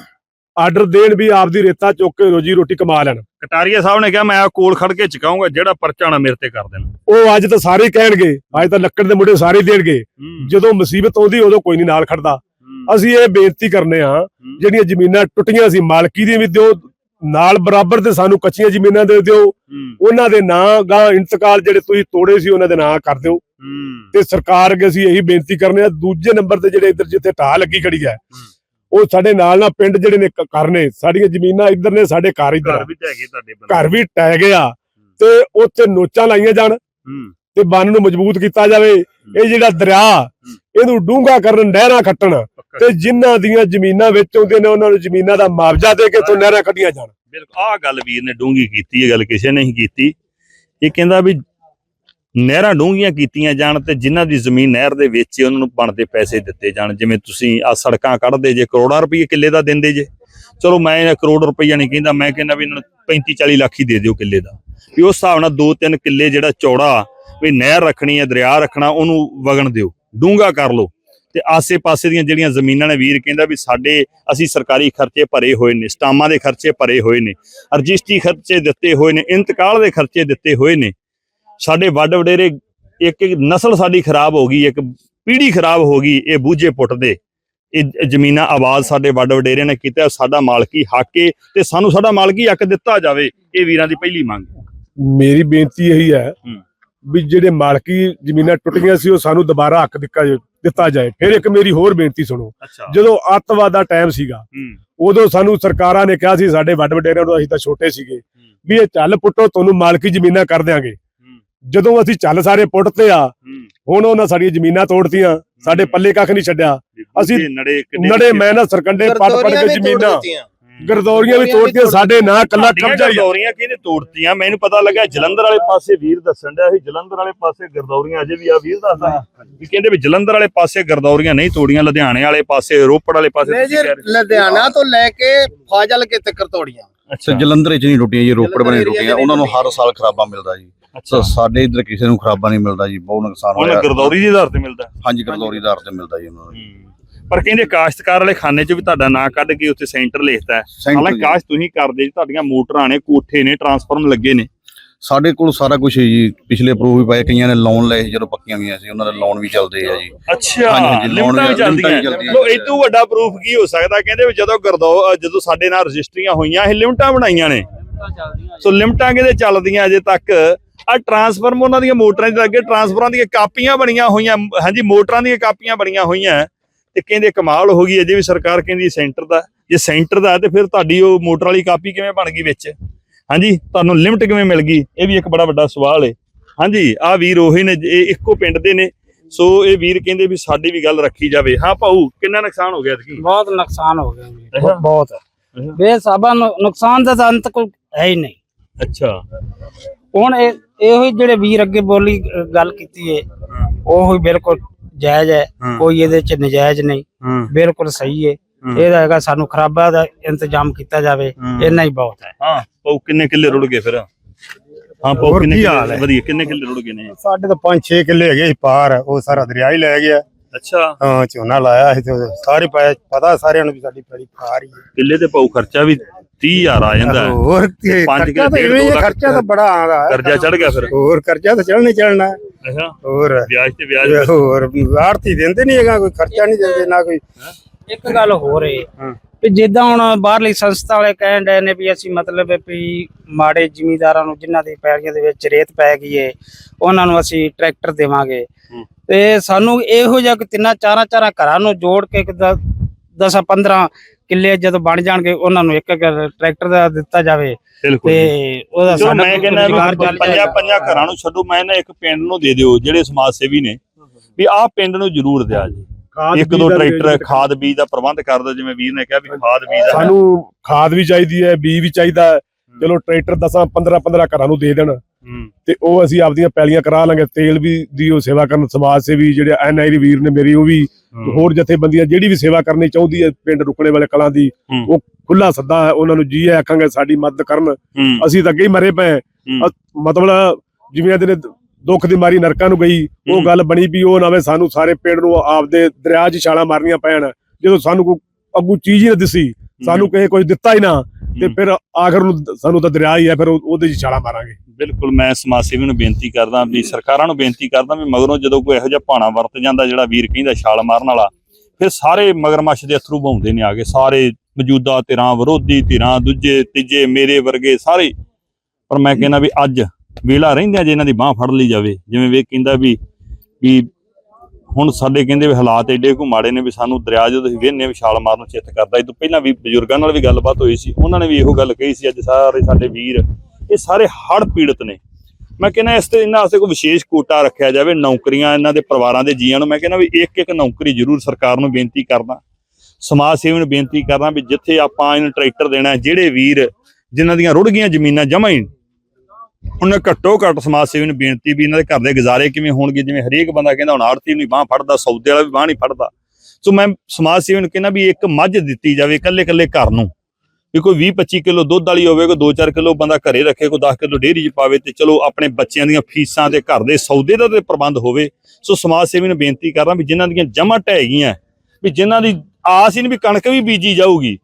D: ਆਰਡਰ ਦੇਣ ਵੀ ਆਪਦੀ ਰੇਤਾ ਚੁੱਕ ਕੇ ਰੋਜੀ ਰੋਟੀ ਕਮਾ ਲੈਣ।
B: ਕਟਾਰੀਆ ਸਾਹਿਬ ਨੇ ਕਿਹਾ ਮੈਂ ਕੋਲ ਖੜ ਕੇ ਚਕਾਉਂਗਾ ਜਿਹੜਾ ਪਰਚਾ ਨਾ ਮੇਰੇ ਤੇ ਕਰ ਦੇਣਾ।
D: ਉਹ ਅੱਜ ਤਾਂ ਸਾਰੇ ਕਹਿਣਗੇ ਅੱਜ ਤਾਂ ਲੱਕੜ ਦੇ ਮੁੰਡੇ ਸਾਰੇ ਦੇਣਗੇ। ਜਦੋਂ ਮੁਸੀਬਤ ਆਉਂਦੀ ਉਦੋਂ ਕੋਈ ਨਹੀਂ ਨਾਲ ਖੜਦਾ। ਅਸੀਂ ਇਹ ਬੇਨਤੀ ਕਰਨੇ ਆ ਜਿਹੜੀਆਂ ਜ਼ਮੀਨਾਂ ਟੁੱਟੀਆਂ ਸੀ ਮਾਲਕੀ ਦੀਆਂ ਵੀ ਦਿਓ ਨਾਲ ਬਰਾਬਰ ਤੇ ਸਾਨੂੰ ਕੱਚੀਆਂ ਜ਼ਮੀਨਾਂ ਦੇ ਦਿਓ। ਉਹਨਾਂ ਦੇ ਨਾਂ ਗਾਂ ਇੰਤਕਾਲ ਜਿਹੜੇ ਤੁਸੀਂ ਤੋੜੇ ਸੀ ਉਹਨਾਂ ਦੇ ਨਾਂ ਕਰ ਦਿਓ। ਤੇ ਸਰਕਾਰ ਅੱਗੇ ਅਸੀਂ ਇਹੀ ਬੇਨਤੀ ਕਰਨੇ ਆ ਦੂਜੇ ਨੰਬਰ ਤੇ ਜਿਹੜੇ ਇੱਧਰ ਜਿੱਥੇ ਢਾਹ ਲੱਗੀ ਖੜੀ ਹੈ ਉਹ ਸਾਡੇ ਨਾਲ ਨਾਲ ਪਿੰਡ ਜਿਹੜੇ ਨੇ ਕ- ਘਰ ਨੇ ਸਾਡੀਆਂ ਜ਼ਮੀਨਾਂ ਇੱਧਰ ਨੇ ਸਾਡੇ ਘਰ ਇੱਧਰ
B: ਘਰ। ਵੀ
D: ਟਹਿ ਗਿਆ ਤੇ ਉੱਥੇ ਨੋਚਾਂ ਲਾਈਆਂ ਜਾਣ ਤੇ ਬੰਨ ਨੂੰ ਮਜ਼ਬੂਤ ਕੀਤਾ ਜਾਵੇ। ਇਹ ਜਿਹੜਾ ਦਰਿਆ ਇਹਨੂੰ ਡੂੰਘਾ ਕਰਨ ਨਹਿਰਾਂ ਕੱਟਣ
B: ਪੱਕਾ
D: ਤੇ ਜਿਨ੍ਹਾਂ ਦੀਆਂ ਜ਼ਮੀਨਾਂ ਵਿੱਚ ਆਉਂਦੇ ਨੇ ਉਹਨਾਂ ਨੂੰ ਜ਼ਮੀਨਾਂ ਦਾ ਮੁਆਵਜ਼ਾ ਦੇ ਕੇ ਤੋਂ ਨਹਿਰਾਂ ਕੱਢੀਆਂ ਜਾਣ।
B: ਬਿਲਕੁਲ ਆਹ ਗੱਲ ਵੀਰ ਨੇ ਡੂੰਗੀ ਕੀਤੀ ਇਹ ਗੱਲ ਕਿਸੇ ਨੇ ਨਹੀਂ ਕੀਤੀ। ਇਹ ਕਹਿੰਦਾ ਵੀ ਨਹਿਰਾਂ ਡੂੰਘੀਆਂ ਕੀਤੀਆਂ ਜਾਣ ਤੇ ਜਿਨ੍ਹਾਂ ਦੀ ਜ਼ਮੀਨ ਨਹਿਰ ਦੇ ਵਿੱਚ ਹੈ, ਉਹਨਾਂ ਨੂੰ ਬਣਦੇ ਪੈਸੇ ਦਿੱਤੇ ਜਾਣ। ਜਿਵੇਂ ਤੁਸੀਂ ਆ ਸੜਕਾਂ ਕੱਢਦੇ ਜੇ ਕਰੋੜਾਂ ਰੁਪਏ ਕਿੱਲੇ ਦਾ ਦਿੰਦੇ ਜੇ। ਚਲੋ ਮੈਂ ਇਹਨਾਂ ਕਰੋੜ ਰੁਪਈਆ ਨਹੀਂ ਕਹਿੰਦਾ ਮੈਂ ਕਹਿੰਦਾ ਵੀ ਇਹਨਾਂ ਨੂੰ 35 40 ਲੱਖ ਹੀ ਦੇ ਦਿਓ ਕਿੱਲੇ ਦਾ। ਵੀ ਉਸ ਹਿਸਾਬ ਨਾਲ 2-3 ਕਿੱਲੇ ਜਿਹੜਾ ਚੌੜਾ ਵੀ ਨਹਿਰ ਰੱਖਣੀ ਹੈ ਦਰਿਆ ਰੱਖਣਾ ਉਹਨੂੰ ਵਗਣ ਦਿਓ। ਡੂੰਘਾ ਕਰ ਲਓ ਤੇ ਆਸੇ-ਪਾਸੇ ਦੀਆਂ ਜਿਹੜੀਆਂ ਜ਼ਮੀਨਾਂ ਨੇ ਵੀਰ ਕਹਿੰਦਾ ਵੀ ਸਾਡੇ ਅਸੀਂ ਸਰਕਾਰੀ ਖਰਚੇ ਭਰੇ ਹੋਏ ਨੇ ਸਟਾਮਾਂ ਦੇ ਖਰਚੇ ਭਰੇ ਹੋਏ ਨੇ ਰਜਿਸਟਰੀ ਖਰਚੇ ਦਿੱਤੇ ਹੋਏ ਨੇ ਇੰਤਕਾਲ ਦੇ ਖਰਚੇ ਦਿੱਤੇ ਹੋਏ ਨੇ ਸਾਡੇ ਵੱਡ ਵਡੇਰੇ ਇੱਕ ਇੱਕ ਨਸਲ ਸਾਡੀ ਖਰਾਬ ਹੋ ਗਈ ਇੱਕ ਪੀੜ੍ਹੀ ਖਰਾਬ ਹੋ ਗਈ ਇਹ ਬੂਝੇ ਪੁੱਟਦੇ ਇਹ ਜ਼ਮੀਨਾਂ ਆਵਾਜ਼ ਸਾਡੇ ਵੱਡ ਵਡੇਰੇ ਨੇ ਕੀਤਾ ਸਾਡਾ ਮਾਲਕੀ ਹੱਕ ਏ ਤੇ ਸਾਨੂੰ ਸਾਡਾ ਮਾਲਕੀ ਹੱਕ ਦਿੱਤਾ ਜਾਵੇ ਇਹ ਵੀਰਾਂ ਦੀ ਪਹਿਲੀ ਮੰਗ।
D: ਮੇਰੀ ਬੇਨਤੀ ਇਹੀ ਹੂੰ। ਵੀ ਜਿਹੜੇ ਮਾਲਕੀ ਜ਼ਮੀਨਾਂ ਟੁੱਟੀਆਂ ਸੀ ਉਹ ਸਾਨੂੰ ਦੁਬਾਰਾ ਹੱਕ ਦਿੱਤਾ ਜਾਏ ਦਿੱਤਾ ਜਾਏ। ਫਿਰ ਇੱਕ ਮੇਰੀ ਹੋਰ ਬੇਨਤੀ ਸੁਣੋ। ਜਦੋਂ ਅੱਤਵਾਦ ਦਾ ਟਾਈਮ ਸੀਗਾ ਉਦੋਂ ਸਾਨੂੰ ਸਰਕਾਰਾਂ ਨੇ ਕਿਹਾ ਸੀ ਸਾਡੇ ਵੱਡ ਵਡੇਰਿਆਂ ਨੂੰ ਅਸੀਂ ਤਾਂ ਛੋਟੇ ਸੀਗੇ ਵੀ ਇਹ ਚੱਲ ਪੁੱਟੋ ਤੁਹਾਨੂੰ ਮਾਲਕੀ ਜ਼ਮੀਨਾਂ ਕਰ ਦਿਆਂਗੇ। ਜਦੋਂ ਅਸੀਂ ਚੱਲ ਸਾਰੇ ਪੁੱਟਤੇ ਆ
B: ਹੂੰ।
D: ਹੁਣ ਉਹਨਾਂ ਸਾਡੀਆਂ ਜ਼ਮੀਨਾਂ ਤੋੜਤੀਆਂ ਸਾਡੇ ਪੱਲੇ ਕੱਖ ਨਹੀਂ ਛੱਡਿਆ। ਅਸੀਂ
B: ਨੜੇ ਕਿੱਡੇ
D: ਨੜੇ ਮੈਂ ਨਾ ਸਰਕੰਡੇ ਪੱਟ ਪੱਟ ਕੇ ਜ਼ਮੀਨਾਂ। ਗਰਦੌਰੀਆਂ ਵੀ ਤੋੜਤੀਆਂ ਸਾਡੇ ਨਾਂ ਕੱਲਾ ਕਬਜ਼ਾ ਹੀ ਆ।
B: ਗਰਦੌਰੀਆਂ ਕਿਹਨੇ ਤੋੜਤੀਆਂ? ਮੈਨੂੰ ਪਤਾ ਲੱਗਾ ਜਲੰਧਰ ਵਾਲੇ ਪਾਸੇ ਵੀਰ ਦੱਸਣ ਡਿਆ ਸੀ ਜਲੰਧਰ ਵਾਲੇ ਪਾਸੇ ਗਰਦੌਰੀਆਂ ਅਜੇ ਵੀ ਆ ਵੀਰ ਦੱਸਦਾ ਵੀ ਕਹਿੰਦੇ ਵੀ ਜਲੰਧਰ ਵਾਲੇ ਪਾਸੇ ਗਰਦੌਰੀਆਂ ਨਹੀਂ ਤੋੜੀਆਂ ਲੁਧਿਆਣੇ ਵਾਲੇ ਪਾਸੇ ਰੋਪੜ ਵਾਲੇ ਪਾਸੇ
A: ਨਹੀਂ
B: ਤੁਸੀਂ
A: ਜੀ
B: ਕਹਿ ਰਹੇ
A: ਲੁਧਿਆਣਾ ਤੋਂ ਲੈ ਕੇ ਫਾਜ਼ਲ ਕੇ ਤੱਕ ਤੋੜੀਆਂ।
B: ਅੱਛਾ।
G: ਜਲੰਧਰ ਚ ਨਹੀਂ ਟੁੱਟੀਆਂ ਜੀ ਰੋਪੜ ਬਣੇ ਟੁੱਟੀਆਂ ਉਹਨਾਂ ਨੂੰ ਹਰ ਸਾਲ ਖਰਾਬਾ ਮਿਲਦਾ ਜੀ।
B: ਅੱਛਾ।
G: ਸਾਡੇ ਇੱਧਰ ਕਿਸੇ ਨੂੰ ਖਰਾਬਾ ਨਹੀਂ ਮਿਲਦਾ ਜੀ ਬਹੁਤ ਨੁਕਸਾਨ
B: ਹੁਣ
G: ਹੋਇਆ।
B: ਗਰਦੌਰੀ ਦੇ ਆਧਾਰ ਤੇ ਮਿਲਦਾ।
G: ਹਾਂਜੀ ਗਰਦੌਰੀ ਆਧਾਰ ਤੇ ਮਿਲਦਾ ਜੀ ਉਹਨਾਂ ਨੂੰ।
B: ਪਰ ਕਹਿੰਦੇ ਕਾਸ਼ਤਕਾਰ ਵਾਲੇ ਖਾਨੇ 'ਚ ਵੀ ਤੁਹਾਡਾ ਨਾਂ ਕੱਢ ਕੇ ਉੱਥੇ ਸੈਂਟਰ ਲਿਖਤਾ ਹੈ। ਹਾਲਾਂਕਿ। ਕਾਸ਼ ਤੁਸੀਂ ਕਰਦੇ ਜੀ ਤੁਹਾਡੀਆਂ ਮੋਟਰਾਂ ਨੇ ਕੋਠੇ ਨੇ ਟਰਾਂਸਫਾਰਮ ਲੱਗੇ ਨੇ।
G: ਸਾਡੇ ਕੋਲ ਸਾਰਾ ਕੁਝ ਹੈ ਜੀ। ਪਿਛਲੇ ਪ੍ਰੂਫ ਵੀ ਪਏ ਕਈਆਂ ਨੇ ਲੋਨ ਲਏ ਜਦੋਂ ਪੱਕੀਆਂ ਗਈਆਂ ਸੀ ਉਹਨਾਂ ਦੇ ਲੋਨ ਵੀ ਚੱਲਦੇ ਆ ਜੀ।
B: ਅੱਛਾ
G: ਲੋਨ
B: ਵੀ ਚੱਲਦੀਆਂ। ਲੋ ਇਹ ਤੋਂ ਵੱਡਾ ਪ੍ਰੂਫ ਕੀ ਹੋ ਸਕਦਾ? ਕਹਿੰਦੇ ਵੀ ਜਦੋਂ ਗਰਦੌ ਜਦੋਂ ਸਾਡੇ ਨਾਲ ਰਜਿਸਟਰੀਆਂ ਹੋਈਆਂ ਇਹ ਲਿਮਟਾਂ ਬਣਾਈਆਂ ਨੇ। ਸੋ ਲਿਮਟਾਂ ਕਿਹਦੇ ਚੱਲਦੀਆਂ ਅਜੇ ਤੱਕ? ਆ ਟਰਾਂਸਫਾਰਮ ਉਹਨਾਂ ਦੀਆਂ ਮੋਟਰਾਂ ਦੇ ਅੱਗੇ ਟਰਾਂਸਫਰਾਂ ਦੀਆਂ ਕਾਪੀਆਂ ਬਣੀਆਂ ਹੋਈਆਂ ਹਾਂਜੀ ਮੋਟਰਾਂ ਦੀਆਂ ਕਾਪੀਆਂ ਬਣੀਆਂ ਹੋਈਆਂ। ਤੇ ਕਹਿੰਦੇ ਕਮਾਲ ਹੋ ਗਈ ਅਜੇ ਵੀ ਸਰਕਾਰ ਕਹਿੰਦੀ ਸੈਂਟਰ ਦਾ ਜੇ ਸੈਂਟਰ ਦਾ ਹੈ ਤੇ ਫਿਰ ਤੁਹਾਡੀ ਉਹ ਮੋਟਰ ਵਾਲੀ ਕਾਪੀ ਕਿਵੇਂ ਬਣ ਗਈ ਵਿੱਚ? ਹਾਂਜੀ ਤੁਹਾਨੂੰ ਲਿਮਟ ਕਿਵੇਂ ਮਿਲ ਗਈ? ਇਹ ਵੀ ਇੱਕ ਬੜਾ ਵੱਡਾ ਸਵਾਲ ਹੈ ਹਾਂਜੀ ਆ ਵੀਰ ਉਹੀ ਨੇ ਇਹ ਇੱਕੋ ਪਿੰਡ ਦੇ ਨੇ। ਸੋ ਇਹ ਵੀਰ ਕਹਿੰਦੇ ਵੀ ਸਾਡੀ ਵੀ ਗੱਲ ਰੱਖੀ ਜਾਵੇ। ਹਾਂ ਭਾਊ ਕਿੰਨਾ ਨੁਕਸਾਨ ਹੋ ਗਿਆ ਕੀ
H: ਬਹੁਤ ਨੁਕਸਾਨ ਹੋ ਗਿਆ ਜੀ। ਬਹੁਤ। ਬੇਸਾਬਾ ਨੁਕਸਾਨ ਦਾ ਤਾਂ ਅੰਤ ਕੋਈ ਹੈ ਹੀ ਨਹੀਂ।
B: ਅੱਛਾ।
H: ਹੁਣ ਇਹ ਇਹੋ ਜਿਹੜੇ ਵੀਰ ਅੱਗੇ ਬੋਲੀ ਗੱਲ ਕੀਤੀ ਹੈ। ਉਹ ਹੀ ਬਿਲਕੁਲ ਜਾਇਜ਼ ਹੈ। ਕੋਈ ਇਹਦੇ ਚ ਨਜਾਇਜ਼ ਨਹੀਂ ਬਿਲਕੁਲ ਸਹੀ ਹੈ। ਇਹਦਾ ਹੈਗਾ ਸਾਨੂੰ ਖਰਾਬਾ ਦਾ ਇੰਤਜ਼ਾਮ ਕੀਤਾ ਜਾਵੇ। ਇੰਨਾ ਹੀ ਬਹੁਤ ਹੈ
B: ਹਾਂ ਭਾਊ ਕਿੰਨੇ ਕਿੱਲੇ ਰੁੜ ਗਏ ਫਿਰ ਹਾਂ
I: ਹੋਰ
B: ਕਿੰਨੇ
I: ਹਾਲ ਹੈ?
B: ਵਧੀਆ ਕਿੰਨੇ ਕਿੱਲੇ ਰੁੜ ਗਏ ਨੇ
I: ਸਾਡੇ ਤਾਂ 5-6 ਕਿੱਲੇ ਹੈਗੇ ਸੀ ਪਾਰ ਉਹ ਸਾਰਾ ਦਰਿਆ ਹੀ ਲੈ ਗਿਆ
B: ਅੱਛਾ
I: ਹਾਂ ਝੋਨਾ ਲਾਇਆ ਸੀ ਤੇ ਸਾਰੇ ਪਤਾ ਸਾਰਿਆਂ ਨੂੰ ਵੀ ਸਾਡੀ ਪੈੜੀ ਪਾਰ ਹੀ ਹੈ
B: ਕਿੱਲੇ ਤੇ ਭਾਊ ਖਰਚਾ ਵੀ 30000 ਆ ਜਾਂਦਾ ਹੈ।
I: ਹੋਰ ਖਰਚਾ ਤਾਂ ਬੜਾ ਆਉਂਦਾ ਹੈ
B: ਕਰਜ਼ਾ ਚੜ ਗਿਆ ਫਿਰ
I: ਹੋਰ ਕਰਜ਼ਾ ਤਾਂ ਚੜਨਾ ਹੈ।
B: ਅੱਛਾ।
I: ਹੋਰ।
B: ਵਿਆਜ ਤੇ ਵਿਆਜ
I: ਹੋਰ ਆੜਤੀ ਦਿੰਦੇ ਨਹੀਂ ਹੈਗਾ ਕੋਈ ਖਰਚਾ ਨਹੀਂ ਦਿੰਦੇ ਨਾ ਕੋਈ।
H: ਇੱਕ ਗੱਲ ਹੋਰ ਹੈ
I: ਹਾਂ।
H: ਵੀ ਜਿੱਦਾਂ ਹੁਣ ਬਾਹਰਲੀ ਸੰਸਥਾ ਵਾਲੇ ਕਹਿਣ ਡਏ ਨੇ ਵੀ ਅਸੀਂ ਮਤਲਬ ਵੀ ਮਾੜੇ ਜ਼ਿਮੀਂਦਾਰਾਂ ਨੂੰ ਜਿਨ੍ਹਾਂ ਦੀ ਪੈੜੀਆਂ ਦੇ ਵਿੱਚ ਰੇਤ ਪੈ ਗਈ ਏ ਉਹਨਾਂ ਨੂੰ ਅਸੀਂ ਟਰੈਕਟਰ ਦੇਵਾਂਗੇ। ਤੇ ਸਾਨੂੰ ਇਹੋ ਜਿਹਾ ਕਿ ਤਿੰਨਾਂ ਚਾਰਾਂ ਚਾਰਾਂ ਘਰਾਂ ਨੂੰ ਜੋੜ ਕੇ 10 15 ਕਿੱਲੇ ਜਦੋਂ ਬਣ ਜਾਣਗੇ ਉਹਨਾਂ ਨੂੰ ਇੱਕ ਇੱਕ ਟਰੈਕਟਰ ਦਾ ਦਿੱਤਾ ਜਾਵੇ
B: ਬਿਲਕੁਲ
H: ਤੇ ਉਹਦਾ
B: ਚਲੋ
H: ਸਾਡਾ
B: ਮੈਂ ਕਹਿੰਦਾ
H: ਰੁਜ਼ਗਾਰ ਚੱਲ
B: ਪੰਜਾਂ
H: ਜਾਏਗਾ।
B: ਪੰਜਾਂ ਘਰਾਂ ਨੂੰ ਛੱਡੋ ਮੈਂ ਨਾ ਇੱਕ ਪਿੰਡ ਨੂੰ ਦੇ ਦਿਓ ਜਿਹੜੇ ਸਮਾਜ ਸੇਵੀ ਨੇ ਵੀ ਆਹ ਪਿੰਡ ਨੂੰ ਜ਼ਰੂਰ ਦਿਆ ਜੀ।
D: ਖਾਦ
B: ਇੱਕ
D: ਬੀਜ
B: ਦੋ ਟਰੈਕਟਰ
D: ਰੇਟ
B: ਖਾਦ ਬੀਜ ਦਾ ਪ੍ਰਬੰਧ ਕਰ ਦਿਓ ਜਿਵੇਂ ਵੀਰ ਨੇ ਕਿਹਾ ਵੀ ਖਾਦ ਬੀਜ ਦਾ।
D: ਸਾਨੂੰ ਖਾਦ ਵੀ ਚਾਹੀਦੀ ਹੈ ਬੀ ਵੀ ਚਾਹੀਦਾ ਹੈ। ਚਲੋ ਟਰੈਕਟਰ 10 15 15 ਘਰਾਂ ਨੂੰ ਦੇ ਦੇਣ। ਤੇ ਉਹ ਅਸੀਂ ਆਪਦੀਆਂ ਪੈਲੀਆਂ ਕਰਾ ਲਾਂਗੇ ਤੇਲ ਵੀ ਦੀ ਉਹ ਸੇਵਾ ਕਰਨ ਸਮਾਜ ਸੇਵੀ ਜਿਹੜੇ ਐਨਆਈ ਦੇ ਵੀਰ ਨੇ ਮੇਰੀ ਉਹ ਵੀ ਹੋਰ ਜਥੇਬੰਦੀਆਂ ਜਿਹੜੀ ਵੀ ਸੇਵਾ ਕਰਨੀ ਚਾਹੁੰਦੀ ਹੈ ਪਿੰਡ ਰੁਕਣੇ ਵਾਲੇ ਕਲਾਂ ਦੀ। ਉਹ ਖੁੱਲਾ ਸੱਦਾ ਹੈ ਉਹਨਾਂ ਨੂੰ ਜੀ ਆਖਾਂਗੇ ਸਾਡੀ ਮਦਦ ਕਰਨ। ਅਸੀਂ ਤਾਂ ਅੱਗੇ ਹੀ ਮਰੇ ਪਏ ਮਤਲਬ ਜਿਵੇਂ ਇਹਦੇ ਦੁੱਖ ਦੀ ਮਾਰੀ ਨਰਕਾਂ ਨੂੰ ਗਈ ਉਹ। ਗੱਲ ਬਣੀ ਵੀ ਉਹ ਨਾਵੇਂ ਸਾਨੂੰ ਸਾਰੇ ਪਿੰਡ ਨੂੰ ਆਪਦੇ ਦਰਿਆ 'ਚ ਛਾਲਾਂ ਮਾਰਨੀਆਂ ਪੈਣ। ਜਦੋਂ ਸਾਨੂੰ ਕੋਈ ਅੱਗੂ ਚੀਜ਼ ਹੀ ਨਾ ਦਿਸੀ ਸਾਨੂੰ ਕਿਸੇ ਕੁਝ ਦਿੱਤਾ ਹੀ ਨਾ ਤੇ। ਫਿਰ ਆਖਰ ਨੂੰ ਸਾਨੂੰ ਤਾਂ ਦਰਿਆ ਹੀ ਹੈ ਫਿਰ ਉਹ- ਉਹਦੇ 'ਚ ਛਾਲਾਂ ਮਾਰਾਂਗੇ
B: ਬਿਲਕੁਲ ਮੈਂ ਸਮਾਜ ਸੇਵੀ ਨੂੰ ਬੇਨਤੀ ਕਰਦਾ ਵੀ ਸਰਕਾਰਾਂ ਨੂੰ ਬੇਨਤੀ ਕਰਦਾ ਵੀ ਮਗਰੋਂ ਜਦੋਂ ਕੋਈ ਇਹੋ ਜਿਹਾ ਭਾਣਾ ਵਰਤ ਜਾਂਦਾ ਜਿਹੜਾ ਵੀਰ ਕਹਿੰਦਾ ਛਾਲ ਮਾਰਨ ਵਾਲਾ ਫਿਰ ਸਾਰੇ ਮਗਰਮੱਛ ਦੇ ਅਥਰੂ ਬਹਾਉਂਦੇ ਨੇ ਆਗੇ ਸਾਰੇ ਮੌਜੂਦਾ ਧਿਰਾਂ ਵਿਰੋਧੀ ਧਿਰਾਂ ਦੂਜੇ ਤੀਜੇ ਮੇਰੇ ਵਰਗੇ ਸਾਰੇ ਪਰ ਮੈਂ ਕਹਿੰਦਾ ਵੀ ਅੱਜ ਵੇਲਾ ਰਹਿੰਦਿਆਂ ਜੇ ਇਹਨਾਂ ਦੀ ਬਾਹ ਫੜ ਲਈ ਜਾਵੇ ਜਿਵੇਂ ਵੇ ਕਹਿੰਦਾ ਵੀ ਵੀ ਹੁਣ ਸਾਡੇ ਕਹਿੰਦੇ ਵੀ ਹਾਲਾਤ ਐਡੇ ਕੁ ਮਾੜੇ ਨੇ ਵੀ ਸਾਨੂੰ ਦਰਿਆ ਜਦੋਂ ਅਸੀਂ ਵੇਹਨੇ ਵੀ ਛਾਲ ਮਾਰਨ ਚਿੱਤ ਕਰਦਾ ਇਹ ਤੋਂ ਪਹਿਲਾਂ ਵੀ ਬਜ਼ੁਰਗਾਂ ਨਾਲ ਵੀ ਗੱਲਬਾਤ ਹੋਈ ਸੀ, ਉਹਨਾਂ ਨੇ ਵੀ ਇਹੋ ਗੱਲ ਕਹੀ ਸੀ, ਅੱਜ ਸਾਰੇ ਸਾਡੇ ਵੀਰ, ਇਹ ਸਾਰੇ ਹੜ੍ਹ ਪੀੜਤ ਨੇ। ਮੈਂ ਕਹਿੰਦਾ ਇਸ ਤੇ ਇਹਨਾਂ ਵਾਸਤੇ ਕੋਈ ਵਿਸ਼ੇਸ਼ ਕੋਟਾ ਰੱਖਿਆ ਜਾਵੇ, ਨੌਕਰੀਆਂ ਇਹਨਾਂ ਦੇ ਪਰਿਵਾਰਾਂ ਦੇ ਜੀਆਂ ਨੂੰ, ਮੈਂ ਕਹਿੰਦਾ ਵੀ ਇੱਕ ਇੱਕ ਨੌਕਰੀ ਜ਼ਰੂਰ ਸਰਕਾਰ ਨੂੰ ਬੇਨਤੀ ਕਰਦਾ, ਸਮਾਜ ਸੇਵੀ ਨੂੰ ਬੇਨਤੀ ਕਰਦਾ ਵੀ ਜਿੱਥੇ ਆਪਾਂ ਇਹਨੂੰ ਟਰੈਕਟਰ ਦੇਣਾ, ਜਿਹੜੇ ਵੀਰ ਜਿਨ੍ਹਾਂ ਦੀਆਂ ਰੁੜ ਗਈਆਂ ਜ਼ਮੀਨਾਂ ਜਮਾ ਹੀ ਉਹਨਾਂ ਘੱਟੋ ਘੱਟ ਸਮਾਜ ਸੇਵੀ ਨੂੰ ਬੇਨਤੀ ਵੀ ਇਹਨਾਂ ਦੇ ਘਰ ਦੇ ਗੁਜ਼ਾਰੇ ਕਿਵੇਂ ਹੋਣਗੇ, ਜਿਵੇਂ ਹਰੇਕ ਬੰਦਾ ਕਹਿੰਦਾ ਹੁਣ ਆੜਤੀ ਨੂੰ ਬਾਹ ਫੜਦਾ, ਸੌਦੇ ਵਾਲਾ ਵੀ ਬਾਹ ਨਹੀਂ ਫੜਦਾ। ਸੋ ਮੈਂ ਸਮਾਜ ਸੇਵੀ ਨੂੰ ਕਹਿੰਦਾ ਵੀ ਇੱਕ ਮੱਝ ਦਿੱਤੀ ਜਾਵੇ ਇਕੱਲੇ ਇਕੱਲੇ ਘਰ ਨੂੰ। ਵੀ ਕੋਈ 20 25 ਕਿਲੋ ਦੁੱਧ ਵਾਲੀ ਹੋਵੇ, ਕੋਈ 2-4 ਕਿਲੋ ਬੰਦਾ ਘਰੇ ਰੱਖੇ, ਕੋਈ 10 ਕਿਲੋ ਡੇਅਰੀ 'ਚ ਪਾਵੇ ਤੇ ਚਲੋ ਆਪਣੇ ਬੱਚਿਆਂ ਦੀਆਂ ਫੀਸਾਂ ਤੇ ਘਰ ਦੇ ਸੌਦੇ ਦਾ ਤੇ ਪ੍ਰਬੰਧ ਹੋਵੇ। ਸੋ ਸਮਾਜ ਸੇਵੀ ਨੂੰ ਬੇਨਤੀ ਕਰਦਾ ਵੀ ਜਿਨ੍ਹਾਂ ਦੀਆਂ ਜਮ੍ਹਾਂ ਢਹਿ ਗਈਆਂ, ਵੀ ਜਿਨ੍ਹਾਂ ਦੀ ਆਸ ਹੀ ਨਹੀਂ ਵੀ ਕਣਕ ਵੀ ਬੀਜੀ ਜਾਊਗੀ।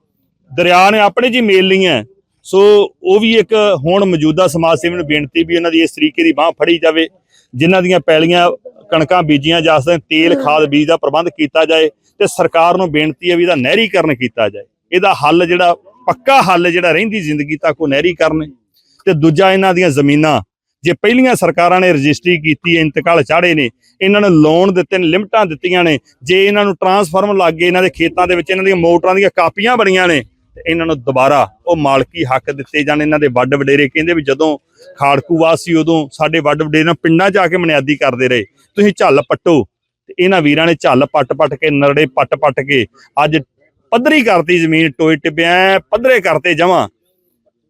B: ਦਰਿਆ ਨੇ ਆਪਣੇ ਜੀ ਮੇਲ ਲਈਆਂ। ਸੋ ਉਹ ਵੀ ਇੱਕ ਹੁਣ ਮੌਜੂਦਾ ਸਮਾਜ ਸੇਵੀ ਨੂੰ ਬੇਨਤੀ ਵੀ ਉਹਨਾਂ ਦੀ ਇਸ ਤਰੀਕੇ ਦੀ ਬਾਹ ਫੜੀ ਜਾਵੇ ਜਿਨ੍ਹਾਂ ਦੀਆਂ ਪੈਲੀਆਂ ਕਣਕਾਂ ਬੀਜੀਆਂ ਜਾ ਸਕਣ ਤੇਲ ਖਾਦ ਬੀਜ ਦਾ ਪ੍ਰਬੰਧ ਕੀਤਾ ਜਾਏ ਤੇ ਸਰਕਾਰ ਨੂੰ ਬੇਨਤੀ ਹੈ ਵੀ ਇਹਦਾ ਨਹਿਰੀਕਰਨ ਕੀਤਾ ਜਾਏ। ਇਹਦਾ ਹੱਲ ਜਿਹੜਾ ਪੱਕਾ ਹੱਲ ਜਿਹੜਾ ਰਹਿੰਦੀ ਜ਼ਿੰਦਗੀ ਤੱਕ ਉਹ ਨਹਿਰੀਕਰਨ ਤੇ ਦੂਜਾ ਇਹਨਾਂ ਦੀਆਂ ਜ਼ਮੀਨਾਂ ਜੇ ਪਹਿਲੀਆਂ ਸਰਕਾਰਾਂ ਨੇ ਰਜਿਸਟਰੀ ਕੀਤੀ ਹੈ ਇੰਤਕਾਲ ਚਾੜੇ ਨੇ ਇਹਨਾਂ ਨੂੰ ਲੋਨ ਦਿੱਤੇ ਨੇ ਲਿਮਟਾਂ ਦਿੱਤੀਆਂ ਨੇ ਜੇ ਇਹਨਾਂ ਨੂੰ ਟਰਾਂਸਫਾਰਮ ਲੱਗ ਗਏ ਇਹਨਾਂ ਦੇ ਖੇਤਾਂ ਦੇ ਵਿੱਚ ਇਹਨਾਂ ਦੀਆਂ ਮੋਟਰਾਂ ਦੀਆਂ ਕਾਪੀਆਂ ਬਣੀਆਂ ਨੇ ਤੇ ਇਹਨਾਂ ਨੂੰ ਦੁਬਾਰਾ ਉਹ ਮਾਲਕੀ ਹੱਕ ਦਿੱਤੇ ਜਾਣ, ਇਹਨਾਂ ਦੇ ਵੱਡ ਵਡੇਰੇ ਕਹਿੰਦੇ ਵੀ ਜਦੋਂ ਖਾੜਕੂ ਵਾਸੀ ਉਦੋਂ ਸਾਡੇ ਵੱਡ ਵਡੇਰੇ ਨਾਲ ਪਿੰਡਾਂ 'ਚ ਆ ਕੇ ਮਨਿਆਦੀ ਕਰਦੇ ਰਹੇ। ਤੁਸੀਂ ਝੱਲ ਪੱਟੋ। ਤੇ ਇਹਨਾਂ ਵੀਰਾਂ ਨੇ ਝੱਲ ਪੱਟ ਪੱਟ ਕੇ, ਨਰੜੇ ਪੱਟ ਪੱਟ ਕੇ ਅੱਜ ਪੱਧਰੀ ਕਰਤੀ ਜ਼ਮੀਨ, ਟੋਏ ਟਿੱਬਿਆਂ ਪੱਧਰੇ ਕਰਤੇ ਜਮਾ।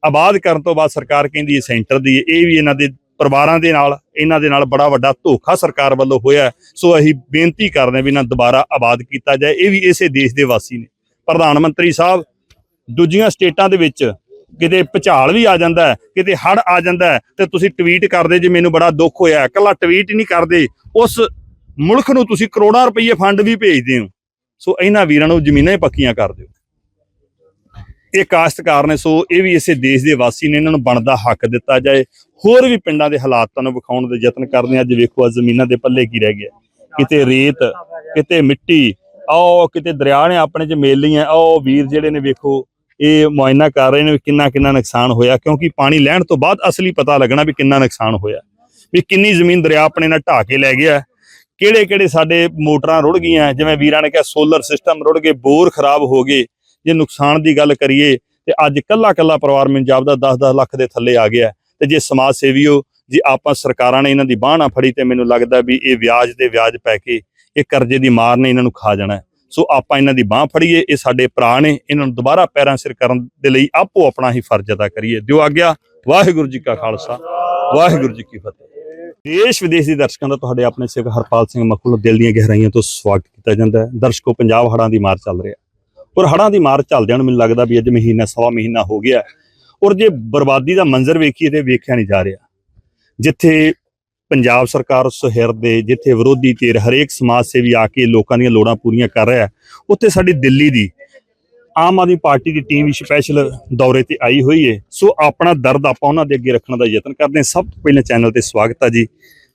B: ਆਬਾਦ ਕਰਨ ਤੋਂ ਬਾਅਦ ਸਰਕਾਰ ਕਹਿੰਦੀ ਹੈ ਸੈਂਟਰ ਦੀ ਇਹ ਵੀ ਇਹਨਾਂ ਦੇ ਪਰਿਵਾਰਾਂ ਦੇ ਨਾਲ, ਇਹਨਾਂ ਦੇ ਨਾਲ ਬੜਾ ਵੱਡਾ ਧੋਖਾ ਸਰਕਾਰ ਵੱਲੋਂ ਹੋਇਆ ਸੋ ਅਸੀਂ ਬੇਨਤੀ ਕਰਦੇ ਹਾਂ ਵੀ ਇਹਨਾਂ ਦੁਬਾਰਾ ਆਬਾਦ ਕੀਤਾ ਜਾਏ। ਇਹ ਵੀ ਇਸੇ ਦੇਸ਼ ਦੇ ਵਾਸੀ ਨੇ। ਪ੍ਰਧਾਨ ਮੰਤਰੀ ਸਾਹਿਬ ਦੂਜੀਆਂ ਸਟੇਟਾਂ ਦੇ ਵਿੱਚ ਕਿਤੇ ਭੁਚਾਲ ਵੀ ਆ ਜਾਂਦਾ ਕਿਤੇ ਹੜ ਆ ਜਾਂਦਾ ਤੇ ਤੁਸੀਂ ਟਵੀਟ ਕਰਦੇ ਜੇ ਮੈਨੂੰ ਬੜਾ ਦੁੱਖ ਹੋਇਆ, ਇਕੱਲਾ ਟਵੀਟ ਨਹੀਂ ਕਰਦੇ, ਉਸ ਮੁਲਕ ਨੂੰ ਤੁਸੀਂ ਕਰੋੜਾਂ ਰੁਪਏ ਫੰਡ ਵੀ ਭੇਜਦੇ ਹੋ। ਸੋ ਇਹਨਾਂ ਵੀਰਾਂ ਨੂੰ ਜ਼ਮੀਨਾਂ ਹੀ ਪੱਕੀਆਂ ਕਰ ਦਿਓ। ਇਹ ਕਾਸ਼ਤਕਾਰ ਨੇ, ਸੋ ਇਹ ਵੀ ਇਸੇ ਦੇਸ਼ ਦੇ ਵਾਸੀ ਨੇ, ਇਹਨਾਂ ਨੂੰ ਬਣਦਾ ਹੱਕ ਦਿੱਤਾ ਜਾਏ। ਹੋਰ ਵੀ ਪਿੰਡਾਂ ਦੇ ਹਾਲਾਤਾਂ ਨੂੰ ਵਿਖਾਉਣ ਦੇ ਯਤਨ ਕਰਦੇ ਅੱਜ ਵੇਖੋ ਆ ਜ਼ਮੀਨਾਂ ਦੇ ਪੱਲੇ ਕੀ ਰਹਿ ਗਿਆ। ਕਿਤੇ ਰੇਤ, ਕਿਤੇ ਮਿੱਟੀ ਆਓ ਕਿਤੇ ਦਰਿਆ ਨੇ ਆਪਣੇ ਚ ਮੇਲ ਲਈਆਂ। ਆਓ ਵੀਰ ਜਿਹੜੇ ਨੇ ਵੇਖੋ ਇਹ ਮੁਆਇਨਾ ਕਰ ਰਹੇ ਨੇ ਵੀ ਕਿੰਨਾ ਕਿੰਨਾ ਨੁਕਸਾਨ ਹੋਇਆ, ਕਿਉਂਕਿ ਪਾਣੀ ਲੈਣ ਤੋਂ ਬਾਅਦ ਅਸਲੀ ਪਤਾ ਲੱਗਣਾ ਵੀ ਕਿੰਨਾ ਨੁਕਸਾਨ ਹੋਇਆ। ਵੀ ਕਿੰਨੀ ਜ਼ਮੀਨ ਦਰਿਆ ਆਪਣੇ ਨਾਲ ਢਾਹ ਕੇ ਲੈ ਗਿਆ ਕਿਹੜੇ ਕਿਹੜੇ ਸਾਡੇ ਮੋਟਰਾਂ ਰੁੜ ਗਈਆਂ ਜਿਵੇਂ ਵੀਰਾਂ ਨੇ ਕਿਹਾ ਸੋਲਰ ਸਿਸਟਮ ਰੁੜ ਗਏ, ਬੋਰ ਖਰਾਬ ਹੋ ਗਏ। ਜੇ ਨੁਕਸਾਨ ਦੀ ਗੱਲ ਕਰੀਏ, ਤੇ ਅੱਜ ਕੱਲਾ ਕੱਲਾ ਪਰਿਵਾਰ ਪੰਜਾਬ ਦਾ 10-10 ਲੱਖ ਦੇ ਥੱਲੇ ਆ ਗਿਆ ਤੇ ਜੇ ਸਮਾਜ ਸੇਵੀਓ, ਜੇ ਆਪਾਂ ਸਰਕਾਰਾਂ ਨੇ ਇਹਨਾਂ ਦੀ ਬਾਹ ਨਾ ਫੜੀ ਤੇ ਮੈਨੂੰ ਲੱਗਦਾ ਵੀ ਇਹ ਵਿਆਜ ਦੇ ਵਿਆਜ ਪੈ ਕੇ, ਇਹ ਕਰਜ਼ੇ ਦੀ ਮਾਰ ਨੇ ਇਹਨਾਂ ਨੂੰ ਖਾ ਜਾਣਾ ਸੋ ਆਪਾਂ ਇਹਨਾਂ ਦੀ ਬਾਹ ਫੜੀਏ, ਇਹ ਸਾਡੇ ਭਰਾ ਨੇ, ਇਹਨਾਂ ਨੂੰ ਦੁਬਾਰਾ ਪੈਰਾਂ ਸਿਰ ਕਰਨ ਦੇ ਲਈ ਆਪੋ ਆਪਣਾ ਹੀ ਫਰਜ਼ ਅਦਾ ਕਰੀਏ। ਦਿਓ ਆਗਿਆ, ਵਾਹਿਗੁਰੂ ਜੀ ਕਾ ਖਾਲਸਾ, ਵਾਹਿਗੁਰੂ ਜੀ ਕੀ ਫਤਿਹ। ਦੇਸ਼ ਵਿਦੇਸ਼ ਦੇ ਦਰਸ਼ਕਾਂ ਦਾ ਤੁਹਾਡੇ ਆਪਣੇ ਸਿੱਖ ਹਰਪਾਲ ਸਿੰਘ ਮੱਖੂ ਦਿਲ ਦੀਆਂ ਗਹਿਰਾਈਆਂ ਤੋਂ ਸਵਾਗਤ ਕੀਤਾ ਜਾਂਦਾ ਹੈ। ਦਰਸ਼ਕੋ, ਪੰਜਾਬ ਹੜ੍ਹਾਂ ਦੀ ਮਾਰ ਚੱਲ ਰਿਹਾ ਔਰ ਹੜ੍ਹਾਂ ਦੀ ਮਾਰ ਚੱਲਦਿਆਂ ਨੂੰ ਮੈਨੂੰ ਲੱਗਦਾ ਵੀ ਅੱਜ ਮਹੀਨਾ, ਸਵਾ ਮਹੀਨਾ ਹੋ ਗਿਆ ਔਰ ਜੇ ਬਰਬਾਦੀ ਦਾ ਮੰਜ਼ਰ ਵੇਖੀਏ ਤੇ ਵੇਖਿਆ ਨਹੀਂ ਜਾ ਰਿਹਾ। ਜਿੱਥੇ ਪੰਜਾਬ ਸਰਕਾਰ ਸੁਹਿਰ ਦੇ ਜਿੱਥੇ ਵਿਰੋਧੀ ਧਿਰ ਹਰੇਕ ਸਮਾਜ ਸੇਵੀ ਆ ਕੇ ਲੋਕਾਂ ਦੀਆਂ ਲੋੜਾਂ ਪੂਰੀਆਂ ਕਰ ਰਿਹਾ ਉੱਥੇ ਸਾਡੀ ਦਿੱਲੀ ਦੀ ਆਮ ਆਦਮੀ ਪਾਰਟੀ ਦੀ ਟੀਮ ਵੀ ਸਪੈਸ਼ਲ ਦੌਰੇ ਤੇ ਆਈ ਹੋਈ ਹੈ। ਸੋ ਆਪਣਾ ਦਰਦ ਆਪਾਂ ਉਹਨਾਂ ਦੇ ਅੱਗੇ ਰੱਖਣ ਦਾ ਯਤਨ ਕਰਦੇ ਹਾਂ। ਸਭ ਤੋਂ ਪਹਿਲਾਂ ਚੈਨਲ ਤੇ ਸਵਾਗਤ ਹੈ ਜੀ।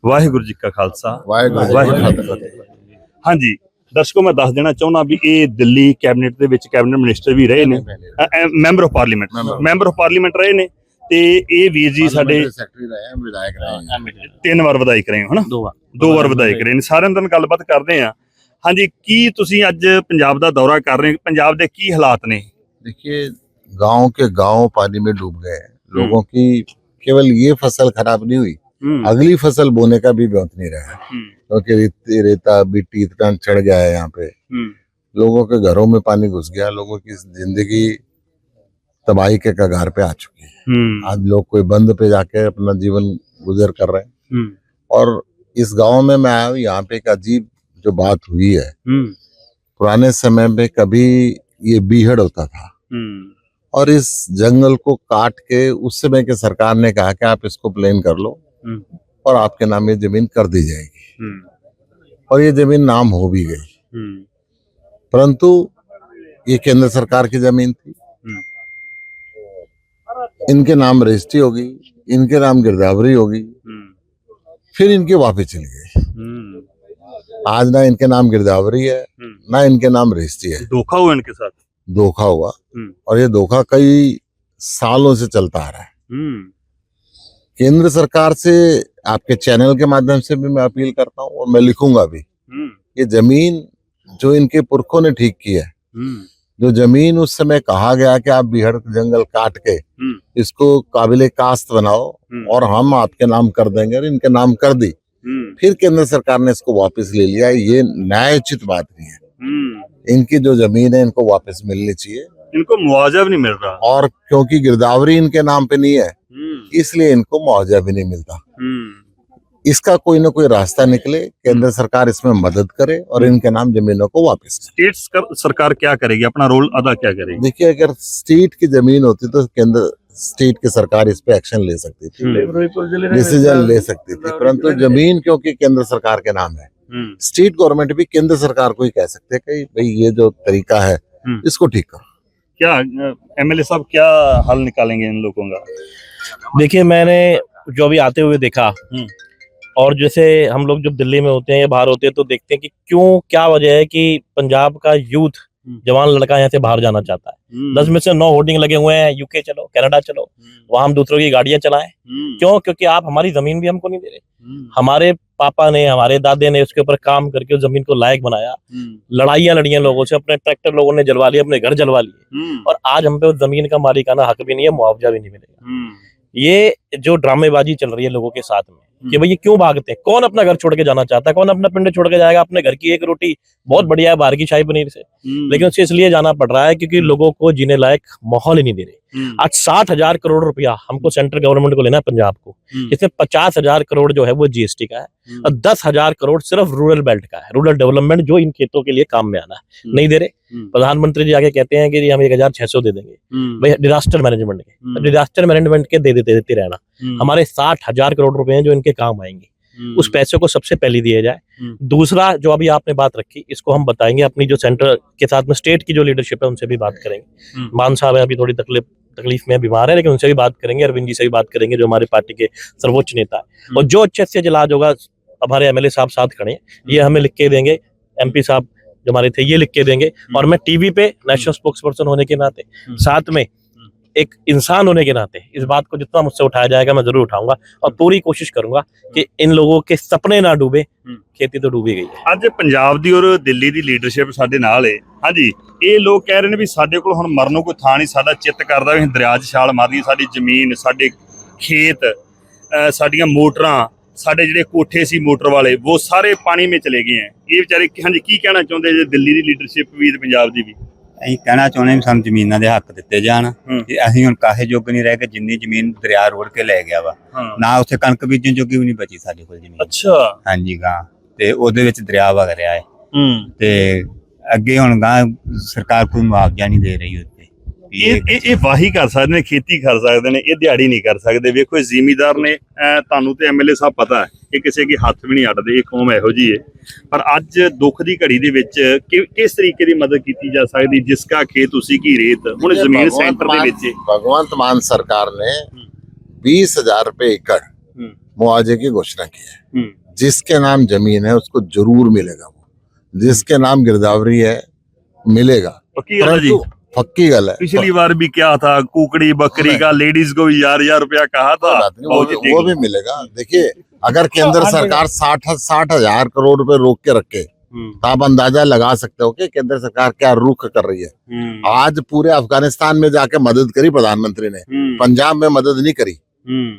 B: ਵਾਹਿਗੁਰੂ ਜੀ ਕਾ ਖਾਲਸਾ। ਵਾਹਿਗੁਰੂ ਜੀ ਹਾਂਜੀ ਦਰਸ਼ਕੋ ਮੈਂ ਦੱਸ ਦੇਣਾ ਚਾਹੁੰਦਾ ਵੀ ਇਹ ਦਿੱਲੀ ਕੈਬਨਿਟ ਦੇ ਵਿੱਚ ਕੈਬਨਿਟ ਮਿਨਿਸਟਰ ਵੀ ਰਹੇ ਨੇ। Member of parliament
C: member
B: of parliament ਰਹੇ ਨੇ। ਤੇ ਇਹ ਵੀਰ ਜੀ ਸਾਡੇ
C: पार्लियामेंट्री सेक्रेटरी रहे हैं विधायक रहे हैं
B: ਤਿੰਨ ਵਾਰ ਵਿਧਾਇਕ ਰਹੇ ਹੋ ਹਨਾ
E: दो बार
B: ਦੋ ਵਾਰ ਵਿਧਾਇਕ ਰਹੇ ਨੇ ਸਾਰਿਆਂ ਨਾਲ ਗੱਲਬਾਤ ਕਰਦੇ ਆ ਹਾਂਜੀ ਕੀ ਤੁਸੀਂ ਅੱਜ ਪੰਜਾਬ ਦਾ ਦੌਰਾ ਕਰ ਰਹੇ ਹੋ ਪੰਜਾਬ ਦੇ ਕੀ ਹਾਲਾਤ ਨੇ
C: देखिए गांव के गांव पानी में डूब गए हैं लोगों की केवल ये फसल खराब नहीं हुई
B: ਹੂੰ
C: अगली फसल बोने का भी व्यंत नहीं रहा
B: हम्म।
C: क्योंकि रेत रेता मिट्टी इतना चढ़ गया है यहाँ पे
B: हम्म।
C: लोगों के घरों में पानी घुस गया लोगों की जिंदगी तबाही के कगार पे आ चुके हैं।
B: हम्म।
C: आज लोग कोई बंद पे जाके अपना जीवन गुजर कर रहे हैं।
B: हम्म।
C: और इस गाँव में मैं आया हूँ यहाँ पे एक अजीब जो बात हुई है
B: हम्म।
C: पुराने समय में कभी ये बीहड़ होता था। और इस जंगल को काट के उस समय के सरकार ने कहा कि आप इसको प्लेन कर लो और आपके नाम ये ज़मीन कर दी जाएगी। और ये ज़मीन नाम हो भी गई। परंतु ये केंद्र सरकार की ज़मीन थी। इनके नाम रजिस्ट्री होगी इनके नाम गिरदावरी होगी। फिर इनके वापस चली गई
B: हम्म।
C: आज ना इनके नाम गिरदावरी है
B: हम्म।
C: ना इनके नाम रजिस्ट्री है।
B: धोखा हुआ इनके साथ?
C: धोखा हुआ।
B: हम्म।
C: और ये धोखा कई सालों से चलता आ रहा है।
B: हम्म।
C: केंद्र सरकार से आपके चैनल के माध्यम से भी मैं अपील करता हूँ और मैं लिखूँगा भी
B: हम्म।
C: ये ज़मीन जो इनके पुरखों ने ठीक की है
B: हम्म।
C: जो ज़मीन उस समय कहा गया कि आप बिहड़ जंगल काट के
B: हम्म।
C: इसको काबिले काश्त बनाओ
B: हम्म।
C: और हम आपके नाम कर देंगे और इनके नाम कर दी।
B: हम्म।
C: फिर केंद्र सरकार ने इसको वापस ले लिया। ये न्यायोचित बात नहीं है। इनकी जो ज़मीन है इनको वापस मिलनी चाहिए।
B: इनको मुआवजा भी नहीं मिल रहा।
C: और क्योंकि गिरदावरी इनके नाम पे नहीं है इसलिए इनको मुआवजा भी नहीं मिलता। इसका कोई ना कोई रास्ता निकले केंद्र सरकार इसमें मदद करे और इनके नाम जमीनों को वापस
B: स्टेट सर- सरकार क्या करेगी? अपना रोल अदा क्या करेगी?
C: देखिए अगर स्टेट की ज़मीन होती तो केंद्र स्टेट की सरकार इस पे एक्शन ले सकती थी। डिसीज़न ले सकती थी परंतु ज़मीन क्योंकि केंद्र सरकार के नाम है।
B: हम्म।
C: स्टेट गवर्नमेंट भी केंद्र सरकार को ही कह सकते हैं कि भाई ये जो तरीका है
B: हम्म।
C: इसको ठीक करो।
B: क्या एमएलए साहब क्या हल निकालेंगे इन लोगों का?
E: देखिए मैंने जो अभी आते हुए देखा
B: हम्म।
E: और जैसे हम लोग जब दिल्ली में होते हैं या बाहर होते हैं तो देखते हैं कि क्यों क्या वजह है कि पंजाब का यूथ
B: हम्म।
E: जवान लड़का यहाँ से बाहर जाना चाहता है? दस में से नौ होर्डिंग लगे हुए हैं यूके चलो कनाडा चलो वहाँ हम दूसरों की गाड़ियाँ चलाएँ। क्यों? क्योंकि आप हमारी ज़मीन भी हमको नहीं दे रहे। हमारे पापा ने हमारे दादे ने उसके ऊपर काम करके उस ज़मीन को लायक बनाया। लड़ाइयाँ लड़ियाँ लोगों से अपने ट्रैक्टर लोगों ने जलवा लिए अपने घर जलवा लिए। और आज हम पे उस ज़मीन का मालिकाना हक भी नहीं है मुआवजा भी नहीं मिलेगा। ये जो ड्रामेबाजी चल रही है लोगों के साथ में कि भाई ये क्यों भागते हैं? कौन अपना घर छोड़ के जाना चाहता है? कौन अपना पिंड छोड़ के जाएगा? अपने घर की एक रोटी बहुत बढ़िया है बाहर की शाही पनीर से। लेकिन उसे इसलिए जाना पड़ रहा है क्योंकि लोगों को जीने लायक माहौल ही नहीं दे रहे। आज साठ हज़ार करोड़ रुपया हमको सेंट्रल गवर्नमेंट को लेना है पंजाब को। इसमें पचास हज़ार करोड़ जो है वो जीएसटी का है और दस हज़ार करोड़ सिर्फ़ रूरल बेल्ट का है। रूरल डेवलपमेंट जो इन खेतों के लिए काम में आना है। नहीं दे रहे। प्रधानमंत्री जी आगे कहते हैं कि हम एक हज़ार छह सौ दे देंगे। भाई डिजास्टर मैनेजमेंट के। डिजास्टर मैनेजमेंट के दे देते देते रहना। हमारे साठ हज़ार करोड़ रुपए हैं जो इनके काम आएँगे। उस पैसे को सबसे पहले दिया जाए।
B: हम्म।
E: दूसरा जो अभी आपने बात रखी इसको हम बताएँगे अपनी जो सेंटर के साथ में स्टेट की जो लीडरशिप है उनसे भी बात करेंगे।
B: हम्म।
E: मान साहब है अभी थोड़ी तकलीफ़ तकलीफ़ में बीमार है लेकिन उनसे भी बात करेंगे अरविंद जी से भी बात करेंगे जो हमारे पार्टी के सर्वोच्च नेता है। और जो अच्छे से इलाज होगा हमारे एमएलए साहब साथ खड़े हैं। ये हमें लिख के देंगे एमपी साहब जो हमारे थे ये लिख के देंगे और मैं टीवी पे नेशनल स्पोक्स पर्सन होने के नाते
B: हम्म।
E: साथ में एक इंसान होने के नाते इस बात को जितना मुझसे उठाया जाएगा मैं जरूर उठाऊंगा और पूरी कोशिश करूंगा कि इन लोगों के सपने ना डूबे खेती तो डूबी गई है
B: ਅੱਜ ਪੰਜਾਬ ਦੀ ਔਰ ਦਿੱਲੀ ਦੀ ਲੀਡਰਸ਼ਿਪ ਸਾਡੇ ਨਾਲ ਏ ਹਾਂਜੀ ਇਹ ਲੋਕ ਕਹਿ ਰਹੇ ਨੇ ਵੀ ਸਾਡੇ ਕੋਲ ਹੁਣ ਮਰਨ ਨੂੰ ਕੋਈ ਥਾਂ ਨਹੀਂ ਸਾਡਾ ਚਿੱਤ ਕਰਦਾ ਵੀ ਅਸੀਂ ਦਰਿਆ 'ਚ ਛਾਲ ਮਾਰੀਏ ਸਾਡੀ ਜ਼ਮੀਨ ਸਾਡੇ ਖੇਤ ਅਹ ਸਾਡੀਆਂ ਮੋਟਰਾਂ ਸਾਡੇ ਜਿਹੜੇ ਕੋਠੇ ਸੀ ਮੋਟਰ ਵਾਲੇ ਉਹ ਸਾਰੇ ਪਾਣੀ ਵਿੱਚ ਚਲੇ ਗਏ ਹੈ। ਇਹ ਵਿਚਾਰੇ ਹਾਂਜੀ ਕੀ ਕਹਿਣਾ ਚਾਹੁੰਦੇ ਜੇ ਦਿੱਲੀ ਦੀ ਲੀਡਰਸ਼ਿਪ ਵੀ ਤੇ ਪੰਜਾਬ ਦੀ ਵੀ?
J: ਅਸੀਂ ਕਹਿਣਾ ਚਾਹੁੰਦੇ ਵੀ ਸਾਨੂੰ ਜ਼ਮੀਨਾਂ ਦੇ ਹੱਕ ਦਿੱਤੇ ਜਾਣ। ਤੇ ਅਸੀਂ ਹੁਣ ਕਾਹੇ ਜੋਗ ਨਹੀਂ ਰਹਿ ਗਏ ਜਿੰਨੀ ਜ਼ਮੀਨ ਦਰਿਆ ਰੋੜ ਕੇ ਲੈ ਗਿਆ ਵਾ। ਨਾ ਉੱਥੇ ਕਣਕ ਬੀਜਣ ਜੋਗੀ ਵੀ ਨਹੀਂ ਬਚੀ ਸਾਡੇ ਕੋਲ ਜ਼ਮੀਨ।
B: ਅੱਛਾ।
J: ਹਾਂਜੀ ਗਾਂ। ਤੇ ਉਹਦੇ ਵਿੱਚ ਦਰਿਆ ਵਗ ਰਿਹਾ ਹੈ।
B: ਹੂੰ।
J: ਤੇ ਅੱਗੇ ਹੁਣ ਗਾਂ ਸਰਕਾਰ ਕੋਈ ਮੁਆਵਜ਼ਾ ਨਹੀਂ ਦੇ ਰਹੀ
B: ਇਹ ਇਹ ਵਾਹੀ ਕਰ ਸਕਦੇ ਨੇ ਖੇਤੀ ਕਰ ਸਕਦੇ ਨੇ ਇਹ ਦਿਹਾੜੀ ਨਹੀਂ ਕਰ ਸਕਦੇ। ਵੇਖੋ ਇਹ ਜ਼ਿਮੀਦਾਰ ਨੇ ਤੁਹਾਨੂੰ ਤੇ ਐਮਐਲਏ ਸਾਹਿਬ ਪਤਾ ਹੈ ਇਹ ਕਿਸੇ ਦੇ ਹੱਥ ਵੀ ਨਹੀਂ ਅੜਦੇ ਇਹ ਕੌਮ ਇਹੋ ਜੀ ਹੈ। ਪਰ ਅੱਜ ਦੁੱਖ ਦੀ ਘੜੀ ਦੇ ਵਿੱਚ ਕਿਸ ਤਰੀਕੇ ਦੀ ਮਦਦ ਕੀਤੀ ਜਾ ਸਕਦੀ ਜਿਸ ਕਾ ਖੇਤ ਉਸੇ ਕੀ ਰੇਤ ਹੁਣ ਜ਼ਮੀਨ ਸੈਂਟਰ ਦੇ ਵਿੱਚ
C: ਭਗਵੰਤ ਮਾਨ ਸਰਕਾਰ ਨੇ 20000 रुपए एकड़ मुआवजे की घोषणा की है जिसके नाम जमीन है उसको जरूर मिलेगा वो जिसके नाम गिरदावरी है मिलेगा तो पक्की गल है।
B: पिछली बार भी क्या था? कुकड़ी बकरी का लेडीज़ को भी हज़ार हज़ार रुपया कहा था?
C: वो, भी- वो भी मिलेगा। देखिए अगर केंद्र सरकार साठ साठ हज़ार करोड़ रुपए रोक के रखे
B: हम्म,
C: तो आप अंदाज़ा लगा सकते हो कि केंद्र सरकार क्या रुख कर रही है।
B: हम्म,
C: आज पूरे अफ़गानिस्तान में जाके मदद करी प्रधानमंत्री ने।
B: हम्म,
C: पंजाब में मदद नहीं करी।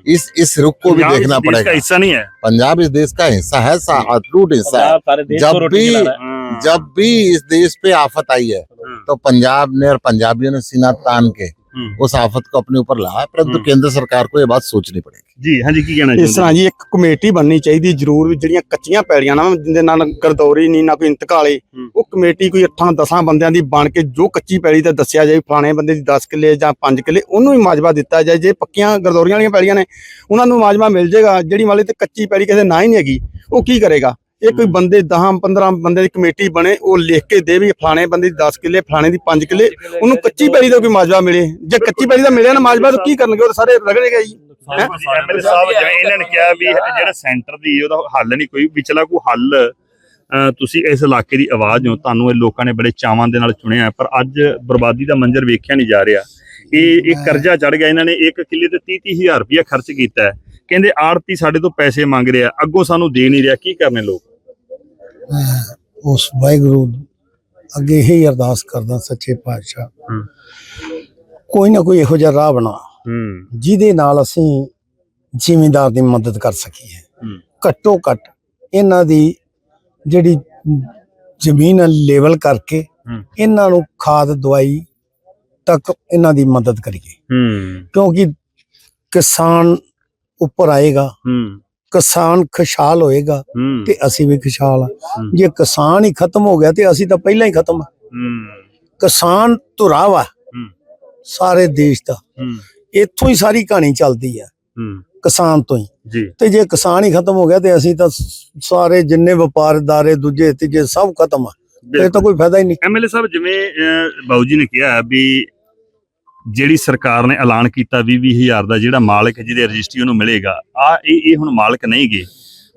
C: इस इस रुख को भी देखना पड़ेगा।
B: हिस्सा नहीं है।
C: पंजाब इस देश का हिस्सा है सा- अटूट हिस्सा है। जब भी-
E: है।
B: हाँ,
C: जब भी इस देश पे आफत आई है
B: हम्म,
C: तो पंजाब ने और पंजाबियों ने सीना तान के
B: हम्म।
C: उस आफत को अपने ऊपर लाया परंतु
B: हम्म।
C: केंद्र सरकार को ये बात सोचनी पड़ेगी
B: ਜੀ ਹਾਂਜੀ ਕੀ ਕਹਿਣਾ
G: ਇਸ
B: ਚਾਹੁੰਦੇ
G: ਤਰ੍ਹਾਂ ਜੀ ਇੱਕ ਕਮੇਟੀ ਬਣਨੀ ਚਾਹੀਦੀ ਜ਼ਰੂਰ ਵੀ ਜਿਹੜੀਆਂ ਕੱਚੀਆਂ ਪੈਲੀਆਂ ਨਾ ਜਿੰਦੇ ਨਾਲ ਗਰਦੌਰੀ ਨਹੀਂ ਨਾ ਕੋਈ ਇੰਤਕਾਲੇ
B: ਹੂੰ।
G: ਉਹ ਕਮੇਟੀ ਕੋਈ 8 10 ਬੰਦਿਆਂ ਦੀ ਬਣ ਕੇ ਜੋ ਕੱਚੀ ਪੈਲੀ ਤੇ ਦੱਸਿਆ ਜਾਏ ਫਲਾਣੇ ਬੰਦੇ ਦੀ 10 ਕਿੱਲੇ ਜਾਂ 5 ਕਿੱਲੇ ਉਹਨੂੰ ਵੀ ਮਾਜਵਾ ਦਿੱਤਾ ਜਾਏ ਜੇ ਪੱਕੀਆਂ ਗਰਦੌਰੀਆਂ ਵਾਲੀਆਂ ਪੈਲੀਆਂ ਨੇ ਉਹਨਾਂ ਨੂੰ ਮਾਜਵਾ ਮਿਲ ਜਾਏਗਾ ਜਿਹੜੀ ਵਾਲੇ ਤੇ ਕੱਚੀ ਪੈਲੀ ਕਿਸੇ ਨਾ ਹੀ ਨਹੀਂ ਹੈਗੀ ਉਹ ਕੀ ਕਰੇਗਾ ਇਹ ਕੋਈ ਬੰਦੇ 10 15 ਬੰਦੇ ਦੀ ਕਮੇਟੀ ਬਣੇ ਉਹ ਲਿਖ ਕੇ ਦੇ ਵੀ ਫਲਾਣੇ ਬੰਦੇ ਦੀ 10 ਕਿੱਲੇ ਫਲਾਣੇ ਦੀ 5 ਕਿੱਲੇ ਉਹਨੂੰ ਕੱਚੀ ਪੈਲੀ ਦਾ ਕੋਈ ਮਾਜਵਾ ਮਿਲੇ। ਜੇ ਕੱਚੀ ਪੈਲੀ ਦਾ ਮਿਲਿਆ ਨਾ ਮਾਜਵਾ ਤਾਂ ਕੀ ਕਰਨਗੇ? ਉਹ ਸਾਰੇ ਰਗੜੇਗਾ ਜੀ। ਹੈਂ?
B: ਐਮਐਲਏ ਸਾਹਿਬ ਜਿਵੇਂ ਇਹਨਾਂ ਨੇ ਕਿਹਾ ਵੀ ਜਿਹੜਾ ਸੈਂਟਰ ਦੀ ਉਹਦਾ ਹੱਲ ਨਹੀਂ ਕੋਈ ਵਿਚਲਾ ਕੋਈ ਹੱਲ ਅਹ, ਤੁਸੀਂ ਇਸ ਇਲਾਕੇ ਦੀ ਆਵਾਜ਼ ਹੋ ਤੁਹਾਨੂੰ ਇਹ ਲੋਕਾਂ ਨੇ ਬੜੇ ਚਾਵਾਂ ਦੇ ਨਾਲ ਚੁਣਿਆ ਪਰ ਅੱਜ ਬਰਬਾਦੀ ਦਾ ਮੰਜ਼ਰ ਵੇਖਿਆ ਨਹੀਂ ਜਾ ਰਿਹਾ। ਇਹ ਇੱਕ ਕਰਜ਼ਾ ਚੜ ਗਿਆ ਇਹਨਾਂ ਨੇ ਇੱਕ ਕਿੱਲੇ ਤੇ 30 30 ਹਜ਼ਾਰ ਰੁਪਇਆ ਖਰਚ ਕੀਤਾ ਕਹਿੰਦੇ ਆੜਤੀ ਸਾਡੇ ਤੋਂ ਪੈਸੇ ਮੰਗ ਰਿਹਾ ਅੱਗੋਂ ਸਾਨੂੰ ਦੇ ਨਹੀਂ ਰਿਹਾ ਕੀ ਕਰਨੇ ਲੋਕ?
K: ਉਸ ਵਾਹਿਗੁਰੂ ਅੱਗੇ ਹੀ ਅਰਦਾਸ ਕਰਦਾ ਸੱਚੇ ਪਾਤਸ਼ਾਹ। ਕੋਈ ਨਾ ਕੋਈ ਇਹੋ ਜਿਹਾ ਰਾਹ ਬਣਾ ਜਿਹਦੇ ਨਾਲ ਅਸੀਂ ਜ਼ਿਮੀਂਦਾਰ ਦੀ ਮਦਦ ਕਰ ਸਕੀਏ। ਘੱਟੋ ਘੱਟ ਇਹਨਾਂ ਦੀ ਜਿਹੜੀ ਜ਼ਮੀਨ ਲੈਵਲ ਕਰਕੇ। ਇਹਨਾਂ ਨੂੰ ਖਾਦ ਦਵਾਈ ਤੱਕ ਇਹਨਾਂ ਦੀ ਮਦਦ ਕਰੀਏ ਕਿਉਂਕਿ ਕਿਸਾਨ ਉੱਪਰ ਆਏਗਾ ਕਿਸਾਨ ਖੁਸ਼ਹਾਲ ਹੋਏਗਾ ਤੇ ਅਸੀਂ ਵੀ ਖੁਸ਼ਹਾਲ ਆ। ਜੇ ਕਿਸਾਨ ਹੀ ਖਤਮ ਹੋ ਗਿਆ ਤੇ ਅਸੀਂ ਤਾਂ ਪਹਿਲਾਂ ਹੀ ਖਤਮ ਆ ਕਿਸਾਨ ਧੁਰਾ ਵਾ।
B: ਹੂੰ।
K: ਸਾਰੇ ਦੇਸ਼ ਦਾ। ਇੱਥੋਂ ਹੀ ਸਾਰੀ ਕਹਾਣੀ ਚੱਲਦੀ ਆ। ਕਿਸਾਨ ਤੋਂ ਹੀ।
B: ਜੀ।
K: ਤੇ ਜੇ ਕਿਸਾਨ ਹੀ ਖਤਮ ਹੋ ਗਿਆ ਤੇ ਅਸੀਂ ਤਾਂ ਸਾਰੇ ਜਿੰਨੇ ਵਪਾਰਦਾਰੇ ਦੂਜੇ ਤੀਜੇ ਸਭ ਖਤਮ ਆ। ਫਿਰ ਤਾਂ ਕੋਈ ਫਾਇਦਾ ਹੀ ਨਹੀਂ।
B: ਐਮਐਲਏ ਸਾਹਿਬ ਜਿਵੇਂ ਅਹ, ਬਾਊ ਜੀ ਨੇ ਕਿਹਾ ਵੀ ਜਿਹੜੀ ਸਰਕਾਰ ਨੇ ਐਲਾਨ ਕੀਤਾ 20 ਦਾ ਜਿਹੜਾ ਮਾਲਕ ਜਿਹਦੇ ਰਜਿਸਟਰੀ ਉਹਨੂੰ ਮਿਲੇਗਾ, ਆ ਇਹ ਇਹ ਹੁਣ ਮਾਲਕ ਨਹੀਂ ਗਏ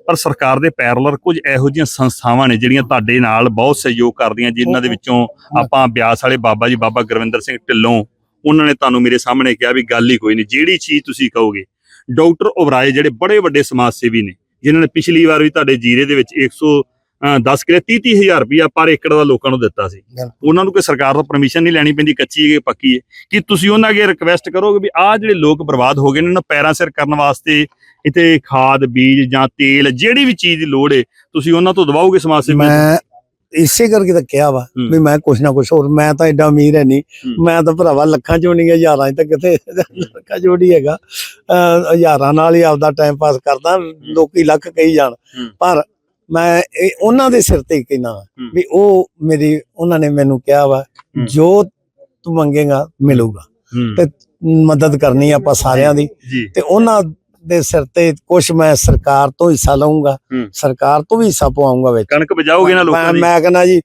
B: ਪਰ ਸਰਕਾਰ ਦੇ ਪੈਰਲਰ ਕੁਝ ਇਹੋ ਜਿਹੀਆਂ ਸੰਸਥਾਵਾਂ ਨੇ ਜਿਹੜੀਆਂ ਤੁਹਾਡੇ ਨਾਲ ਬਹੁਤ ਸਹਿਯੋਗ ਕਰਦੀਆਂ, ਜਿਨ੍ਹਾਂ ਦੇ ਵਿੱਚੋਂ ਆਪਾਂ ਬਿਆਸ ਵਾਲੇ ਬਾਬਾ ਜੀ, ਬਾਬਾ ਗੁਰਵਿੰਦਰ ਸਿੰਘ ਢਿੱਲੋਂ, ਉਹਨਾਂ ਨੇ ਤੁਹਾਨੂੰ ਮੇਰੇ ਸਾਹਮਣੇ ਕਿਹਾ ਵੀ ਗੱਲ ਹੀ ਕੋਈ ਨਹੀਂ। ਜਿਹੜੀ ਚੀਜ਼ ਤੁਸੀਂ ਕਹੋਗੇ, ਡਾਕਟਰ ਓਬਰਾਏ ਜਿਹੜੇ ਬੜੇ ਵੱਡੇ ਸਮਾਜ ਸੇਵੀ ਨੇ, ਜਿਨ੍ਹਾਂ ਨੇ ਪਿਛਲੀ ਵਾਰ ਵੀ ਤੁਹਾਡੇ ਜੀਰੇ ਦੇ ਵਿੱਚ 100 ਅਹ 10 ਕਿਲੇ 30 30 ਹਜ਼ਾਰ ਰੁਪਇਆ ਪਰ ਏਕੜ ਦਾ ਲੋਕਾਂ ਨੂੰ ਦਿੱਤਾ ਸੀ। ਉਹਨਾਂ ਨੂੰ ਕੋਈ ਸਰਕਾਰ ਤੋਂ ਪਰਮਿਸ਼ਨ ਨਹੀਂ ਲੈਣੀ ਪੈਂਦੀ ਕੱਚੀ ਹੈ ਪੱਕੀ ਹੈ ਕਿ ਤੁਸੀਂ ਉਹਨਾਂ ਅੱਗੇ ਰਿਕਵੈਸਟ ਕਰੋਗੇ ਵੀ ਆਹ ਜਿਹੜੇ ਲੋਕ ਬਰਬਾਦ ਹੋ ਗਏ ਨੇ ਇਹਨਾਂ ਨੂੰ ਪੈਰਾਂ ਸਿਰ ਕਰਨ ਵਾਸਤੇ ਇੱਥੇ ਖਾਦ ਬੀਜ ਜਾਂ ਤੇਲ ਜਿਹੜੀ ਵੀ ਚੀਜ਼ ਦੀ ਲੋੜ ਹੈ ਤੁਸੀਂ ਉਹਨਾਂ ਤੋਂ ਦਵਾਓਗੇ ਸਮਾਜ ਸੇਵੀ
K: ਮੈਂ ਇਸੇ ਕਰਕੇ ਤਾਂ ਕਿਹਾ ਵਾ। ਵੀ ਮੈਂ ਕੁਛ ਨਾ ਕੁਛ ਹੋਰ ਮੈਂ ਤਾਂ ਐਡਾ ਅਮੀਰ ਹੈ ਨਹੀਂ। ਮੈਂ ਤਾਂ ਭਰਾਵਾ ਲੱਖਾਂ ਚੋਂ ਨਹੀਂ ਹਜ਼ਾਰਾਂ 'ਚ ਤਾਂ ਕਿਤੇ ਲੱਖਾਂ ਜੋੜੀ ਹੈਗਾ ਅਹ ਹਜ਼ਾਰਾਂ ਨਾਲ ਹੀ ਆਪਦਾ ਟਾਈਮ ਪਾਸ ਕਰਦਾ ਲੋਕੀ ਲੱਖ ਕਹੀ ਜਾਣ। ਪਰ ਮੈਂ ਇਹ ਉਹਨਾਂ ਦੇ ਸਿਰ ਤੇ ਕਹਿਣਾ। ਵੀ ਉਹ ਮੇਰੀ ਉਹਨਾਂ ਨੇ ਮੈਨੂੰ ਕਿਹਾ ਵਾ। ਜੋ ਤੂੰ ਮੰਗੇਗਾ ਮਿਲੂਗਾ। ਤੇ ਮਦਦ ਕਰਨੀ ਆਪਾਂ ਸਾਰਿਆਂ ਦੀ। ਤੇ ਉਹਨਾਂ ਦੇ ਸਿਰ ਤੇ ਕੁਛ ਮੈਂ ਸਰਕਾਰ ਤੋਂ ਹਿੱਸਾ ਲਵਾਂਗਾ। ਸਰਕਾਰ ਤੋਂ ਵੀ ਹਿੱਸਾ ਪਵਾਉਂਗਾ ਵਿੱਚ।
B: ਕਣਕ ਬਜਾਓਗੇ ਨਾ ਲੋਕਾਂ ਦੀ।
K: ਮੈਂ ਕਹਿੰਦਾ ਜੀ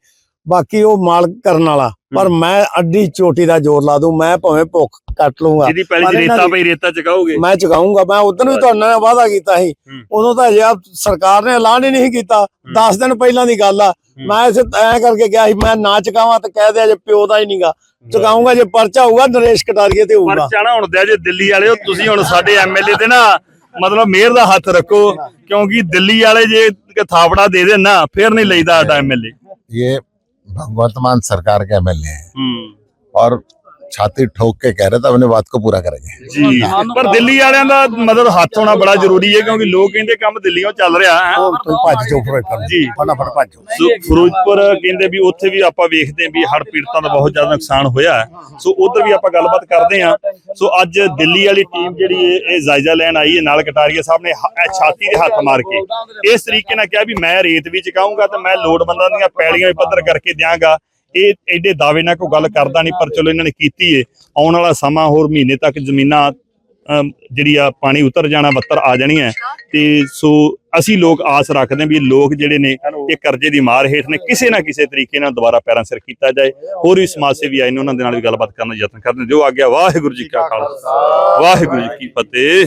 K: ਬਾਕੀ ਉਹ ਮਾਲਕ ਕਰਨ ਵਾਲਾ। ਪਰ ਮੈਂ ਅੱਡੀ ਚੋਟੀ ਦਾ ਜ਼ੋਰ ਲਾ ਦੂੰ ਮੈਂ ਭਾਵੇਂ ਭੁੱਖ ਕੱਟ ਲੂੰਗਾ
B: ਜਿਹਦੀ ਪਹਿਲੀ ਰੇਤਾ
K: ਦੀ-
B: ਪਈ ਰੇਤਾ ਚਕਾਓਗੇ।
K: ਮੈਂ ਚੁਕਾਉਂਗਾ ਮੈਂ ਉਦੋਂ ਵੀ ਤੁਹਾਡੇ ਨਾਲ ਵਾਅਦਾ ਕੀਤਾ ਸੀ। ਉਦੋਂ ਤਾਂ ਯਾਰ ਸਰਕਾਰ ਨੇ ਐਲਾਨ ਹੀ ਨਹੀਂ ਕੀਤਾ। 10 ਦਿਨ ਪਹਿਲਾਂ ਦੀ ਗੱਲ ਆ। ਮੈਂ ਇਸੇ ਐ ਕਰਕੇ ਗਿਆ ਸੀ ਮੈਂ ਨਾ ਚੁਕਾਵਾਂ ਤਾਂ ਕਹਿ ਦਿਆ ਜੇ ਪਿਓ ਦਾ ਹੀ ਨਹੀਂਗਾ। ਚੁਕਾਉਂਗਾ ਜੇ ਪਰਚਾ ਹੋਊਗਾ ਨਰੇਸ਼ ਕਟਾਰੀਏ ਤੇ ਹੋਊਗਾ।
B: ਪਰਚਾ ਨਾ ਹੁਣ ਦਿਆ ਜੇ ਦਿੱਲੀ ਵਾਲਿਓ ਤੁਸੀਂ ਹੁਣ ਸਾਡੇ ਐਮਐਲਏ ਤੇ ਨਾ ਮਤਲਬ ਮੇਅਰ ਦਾ ਹੱਥ ਰੱਖੋ ਕਿਉਂਕਿ ਦਿੱਲੀ ਵਾਲੇ ਜੇ ਥਾਪੜਾ ਦੇ ਦੇਣ ਨਾ ਫਿਰ ਨਹੀਂ ਲਈਦਾ ਸਾਡਾ ਐਮਐਲਏ
C: ये वर्तमान सरकार के एमएलए हैं
B: ਹੂੰ
C: और ਛਾਤੀ ਠੋਕ ਕੇ ਕਹਿ ਰਹੇ ਤਾਂ ਆਪਣੇ ਬਾਤ ਕੋ ਪੂਰਾ
B: ਕਰਾਂਗੇ। ਪਰ ਦਿੱਲੀ ਵਾਲਿਆਂ ਦਾ ਮਦਦ ਹੱਥ ਹੋਣਾ ਬੜਾ ਜ਼ਰੂਰੀ ਹੈ ਕਿਉਂਕਿ ਲੋਕ ਕਹਿੰਦੇ ਕੰਮ ਦਿੱਲੀੋਂ ਚੱਲ ਰਿਹਾ ਹੈ।
I: ਉਹ ਤੁਸੀਂ ਭੱਜ ਜਾਓ ਫਟਾਫਟ
B: ਜੀ।
I: ਫਟਾਫਟ ਭੱਜ ਜਾਓ।
B: ਫਿਰੋਜ਼ਪੁਰ ਕਹਿੰਦੇ ਵੀ ਉੱਥੇ ਵੀ ਆਪਾਂ ਵੇਖਦੇ ਵੀ ਹੜ ਪੀੜਤਾਂ ਦਾ ਬਹੁਤ ਜ਼ਿਆਦਾ ਨੁਕਸਾਨ ਹੋਇਆ ਹੈ। ਸੋ ਉਧਰ ਵੀ ਆਪਾਂ ਗੱਲਬਾਤ ਕਰਦੇ ਹਾਂ। ਸੋ ਅੱਜ ਦਿੱਲੀ ਵਾਲੀ ਟੀਮ ਜਿਹੜੀ ਇਹ ਜਾਇਜ਼ਾ ਲੈਣ ਆਈ ਹੈ ਨਾਲ ਕਟਾਰੀਆ ਸਾਹਿਬ ਨੇ ਛਾਤੀ ਦੇ ਹੱਥ ਮਾਰ ਕੇ। ਇਸ ਤਰੀਕੇ ਨਾਲ ਕਿਹਾ ਵੀ ਮੈਂ ਰੇਤ ਵੀ ਚਕਾਉਂਗਾ ਤੇ ਮੈਂ ਲੋੜਵੰਦਾਂ ਦੀਆਂ ਪੈਲੀਆਂ ਵੀ ਪੱਧਰ ਕਰਕੇ ਦਿਆਂਗਾ। ਇਹ ਐਡੇ ਦਾਅਵੇ ਨਾਲ ਕੋਈ ਗੱਲ ਕਰਦਾ ਨਹੀਂ, ਪਰ ਚਲੋ ਇਹਨਾਂ ਨੇ ਕੀਤੀ ਏ। ਆਉਣ ਵਾਲਾ ਸਮਾਂ ਹੋਰ ਮਹੀਨੇ ਤੱਕ ਜ਼ਮੀਨਾਂ ਜਿਹੜੀ ਆ ਪਾਣੀ ਉਤਰ ਜਾਣਾ, ਬੱਤਰ ਆ ਜਾਣੀ ਹੈ ਤੇ ਸੋ ਅਸੀਂ ਲੋਕ ਆਸ ਰੱਖਦੇ ਹਾਂ ਵੀ ਲੋਕ ਜਿਹੜੇ ਨੇ, ਇਹ ਕਰਜ਼ੇ ਦੀ ਮਾਰ ਹੇਠ ਨੇ, ਕਿਸੇ ਨਾ ਕਿਸੇ ਤਰੀਕੇ ਨਾਲ ਦੁਬਾਰਾ ਪੈਰਾਂ ਸਿਰ ਕੀਤਾ ਜਾਏ। ਹੋਰ ਵੀ ਸਮਾਜ ਸੇਵੀ ਆਏ ਨੇ, ਉਹਨਾਂ ਦੇ ਨਾਲ ਵੀ ਗੱਲਬਾਤ ਕਰਨ ਦਾ ਯਤਨ ਕਰਦੇ ਜੋ ਆ ਗਿਆ ਵਾਹਿਗੁਰੂ ਜੀ ਕਾ ਖਾਲਸਾ। ਵਾਹਿਗੁਰੂ ਜੀ ਕੀ ਫਤਿਹ।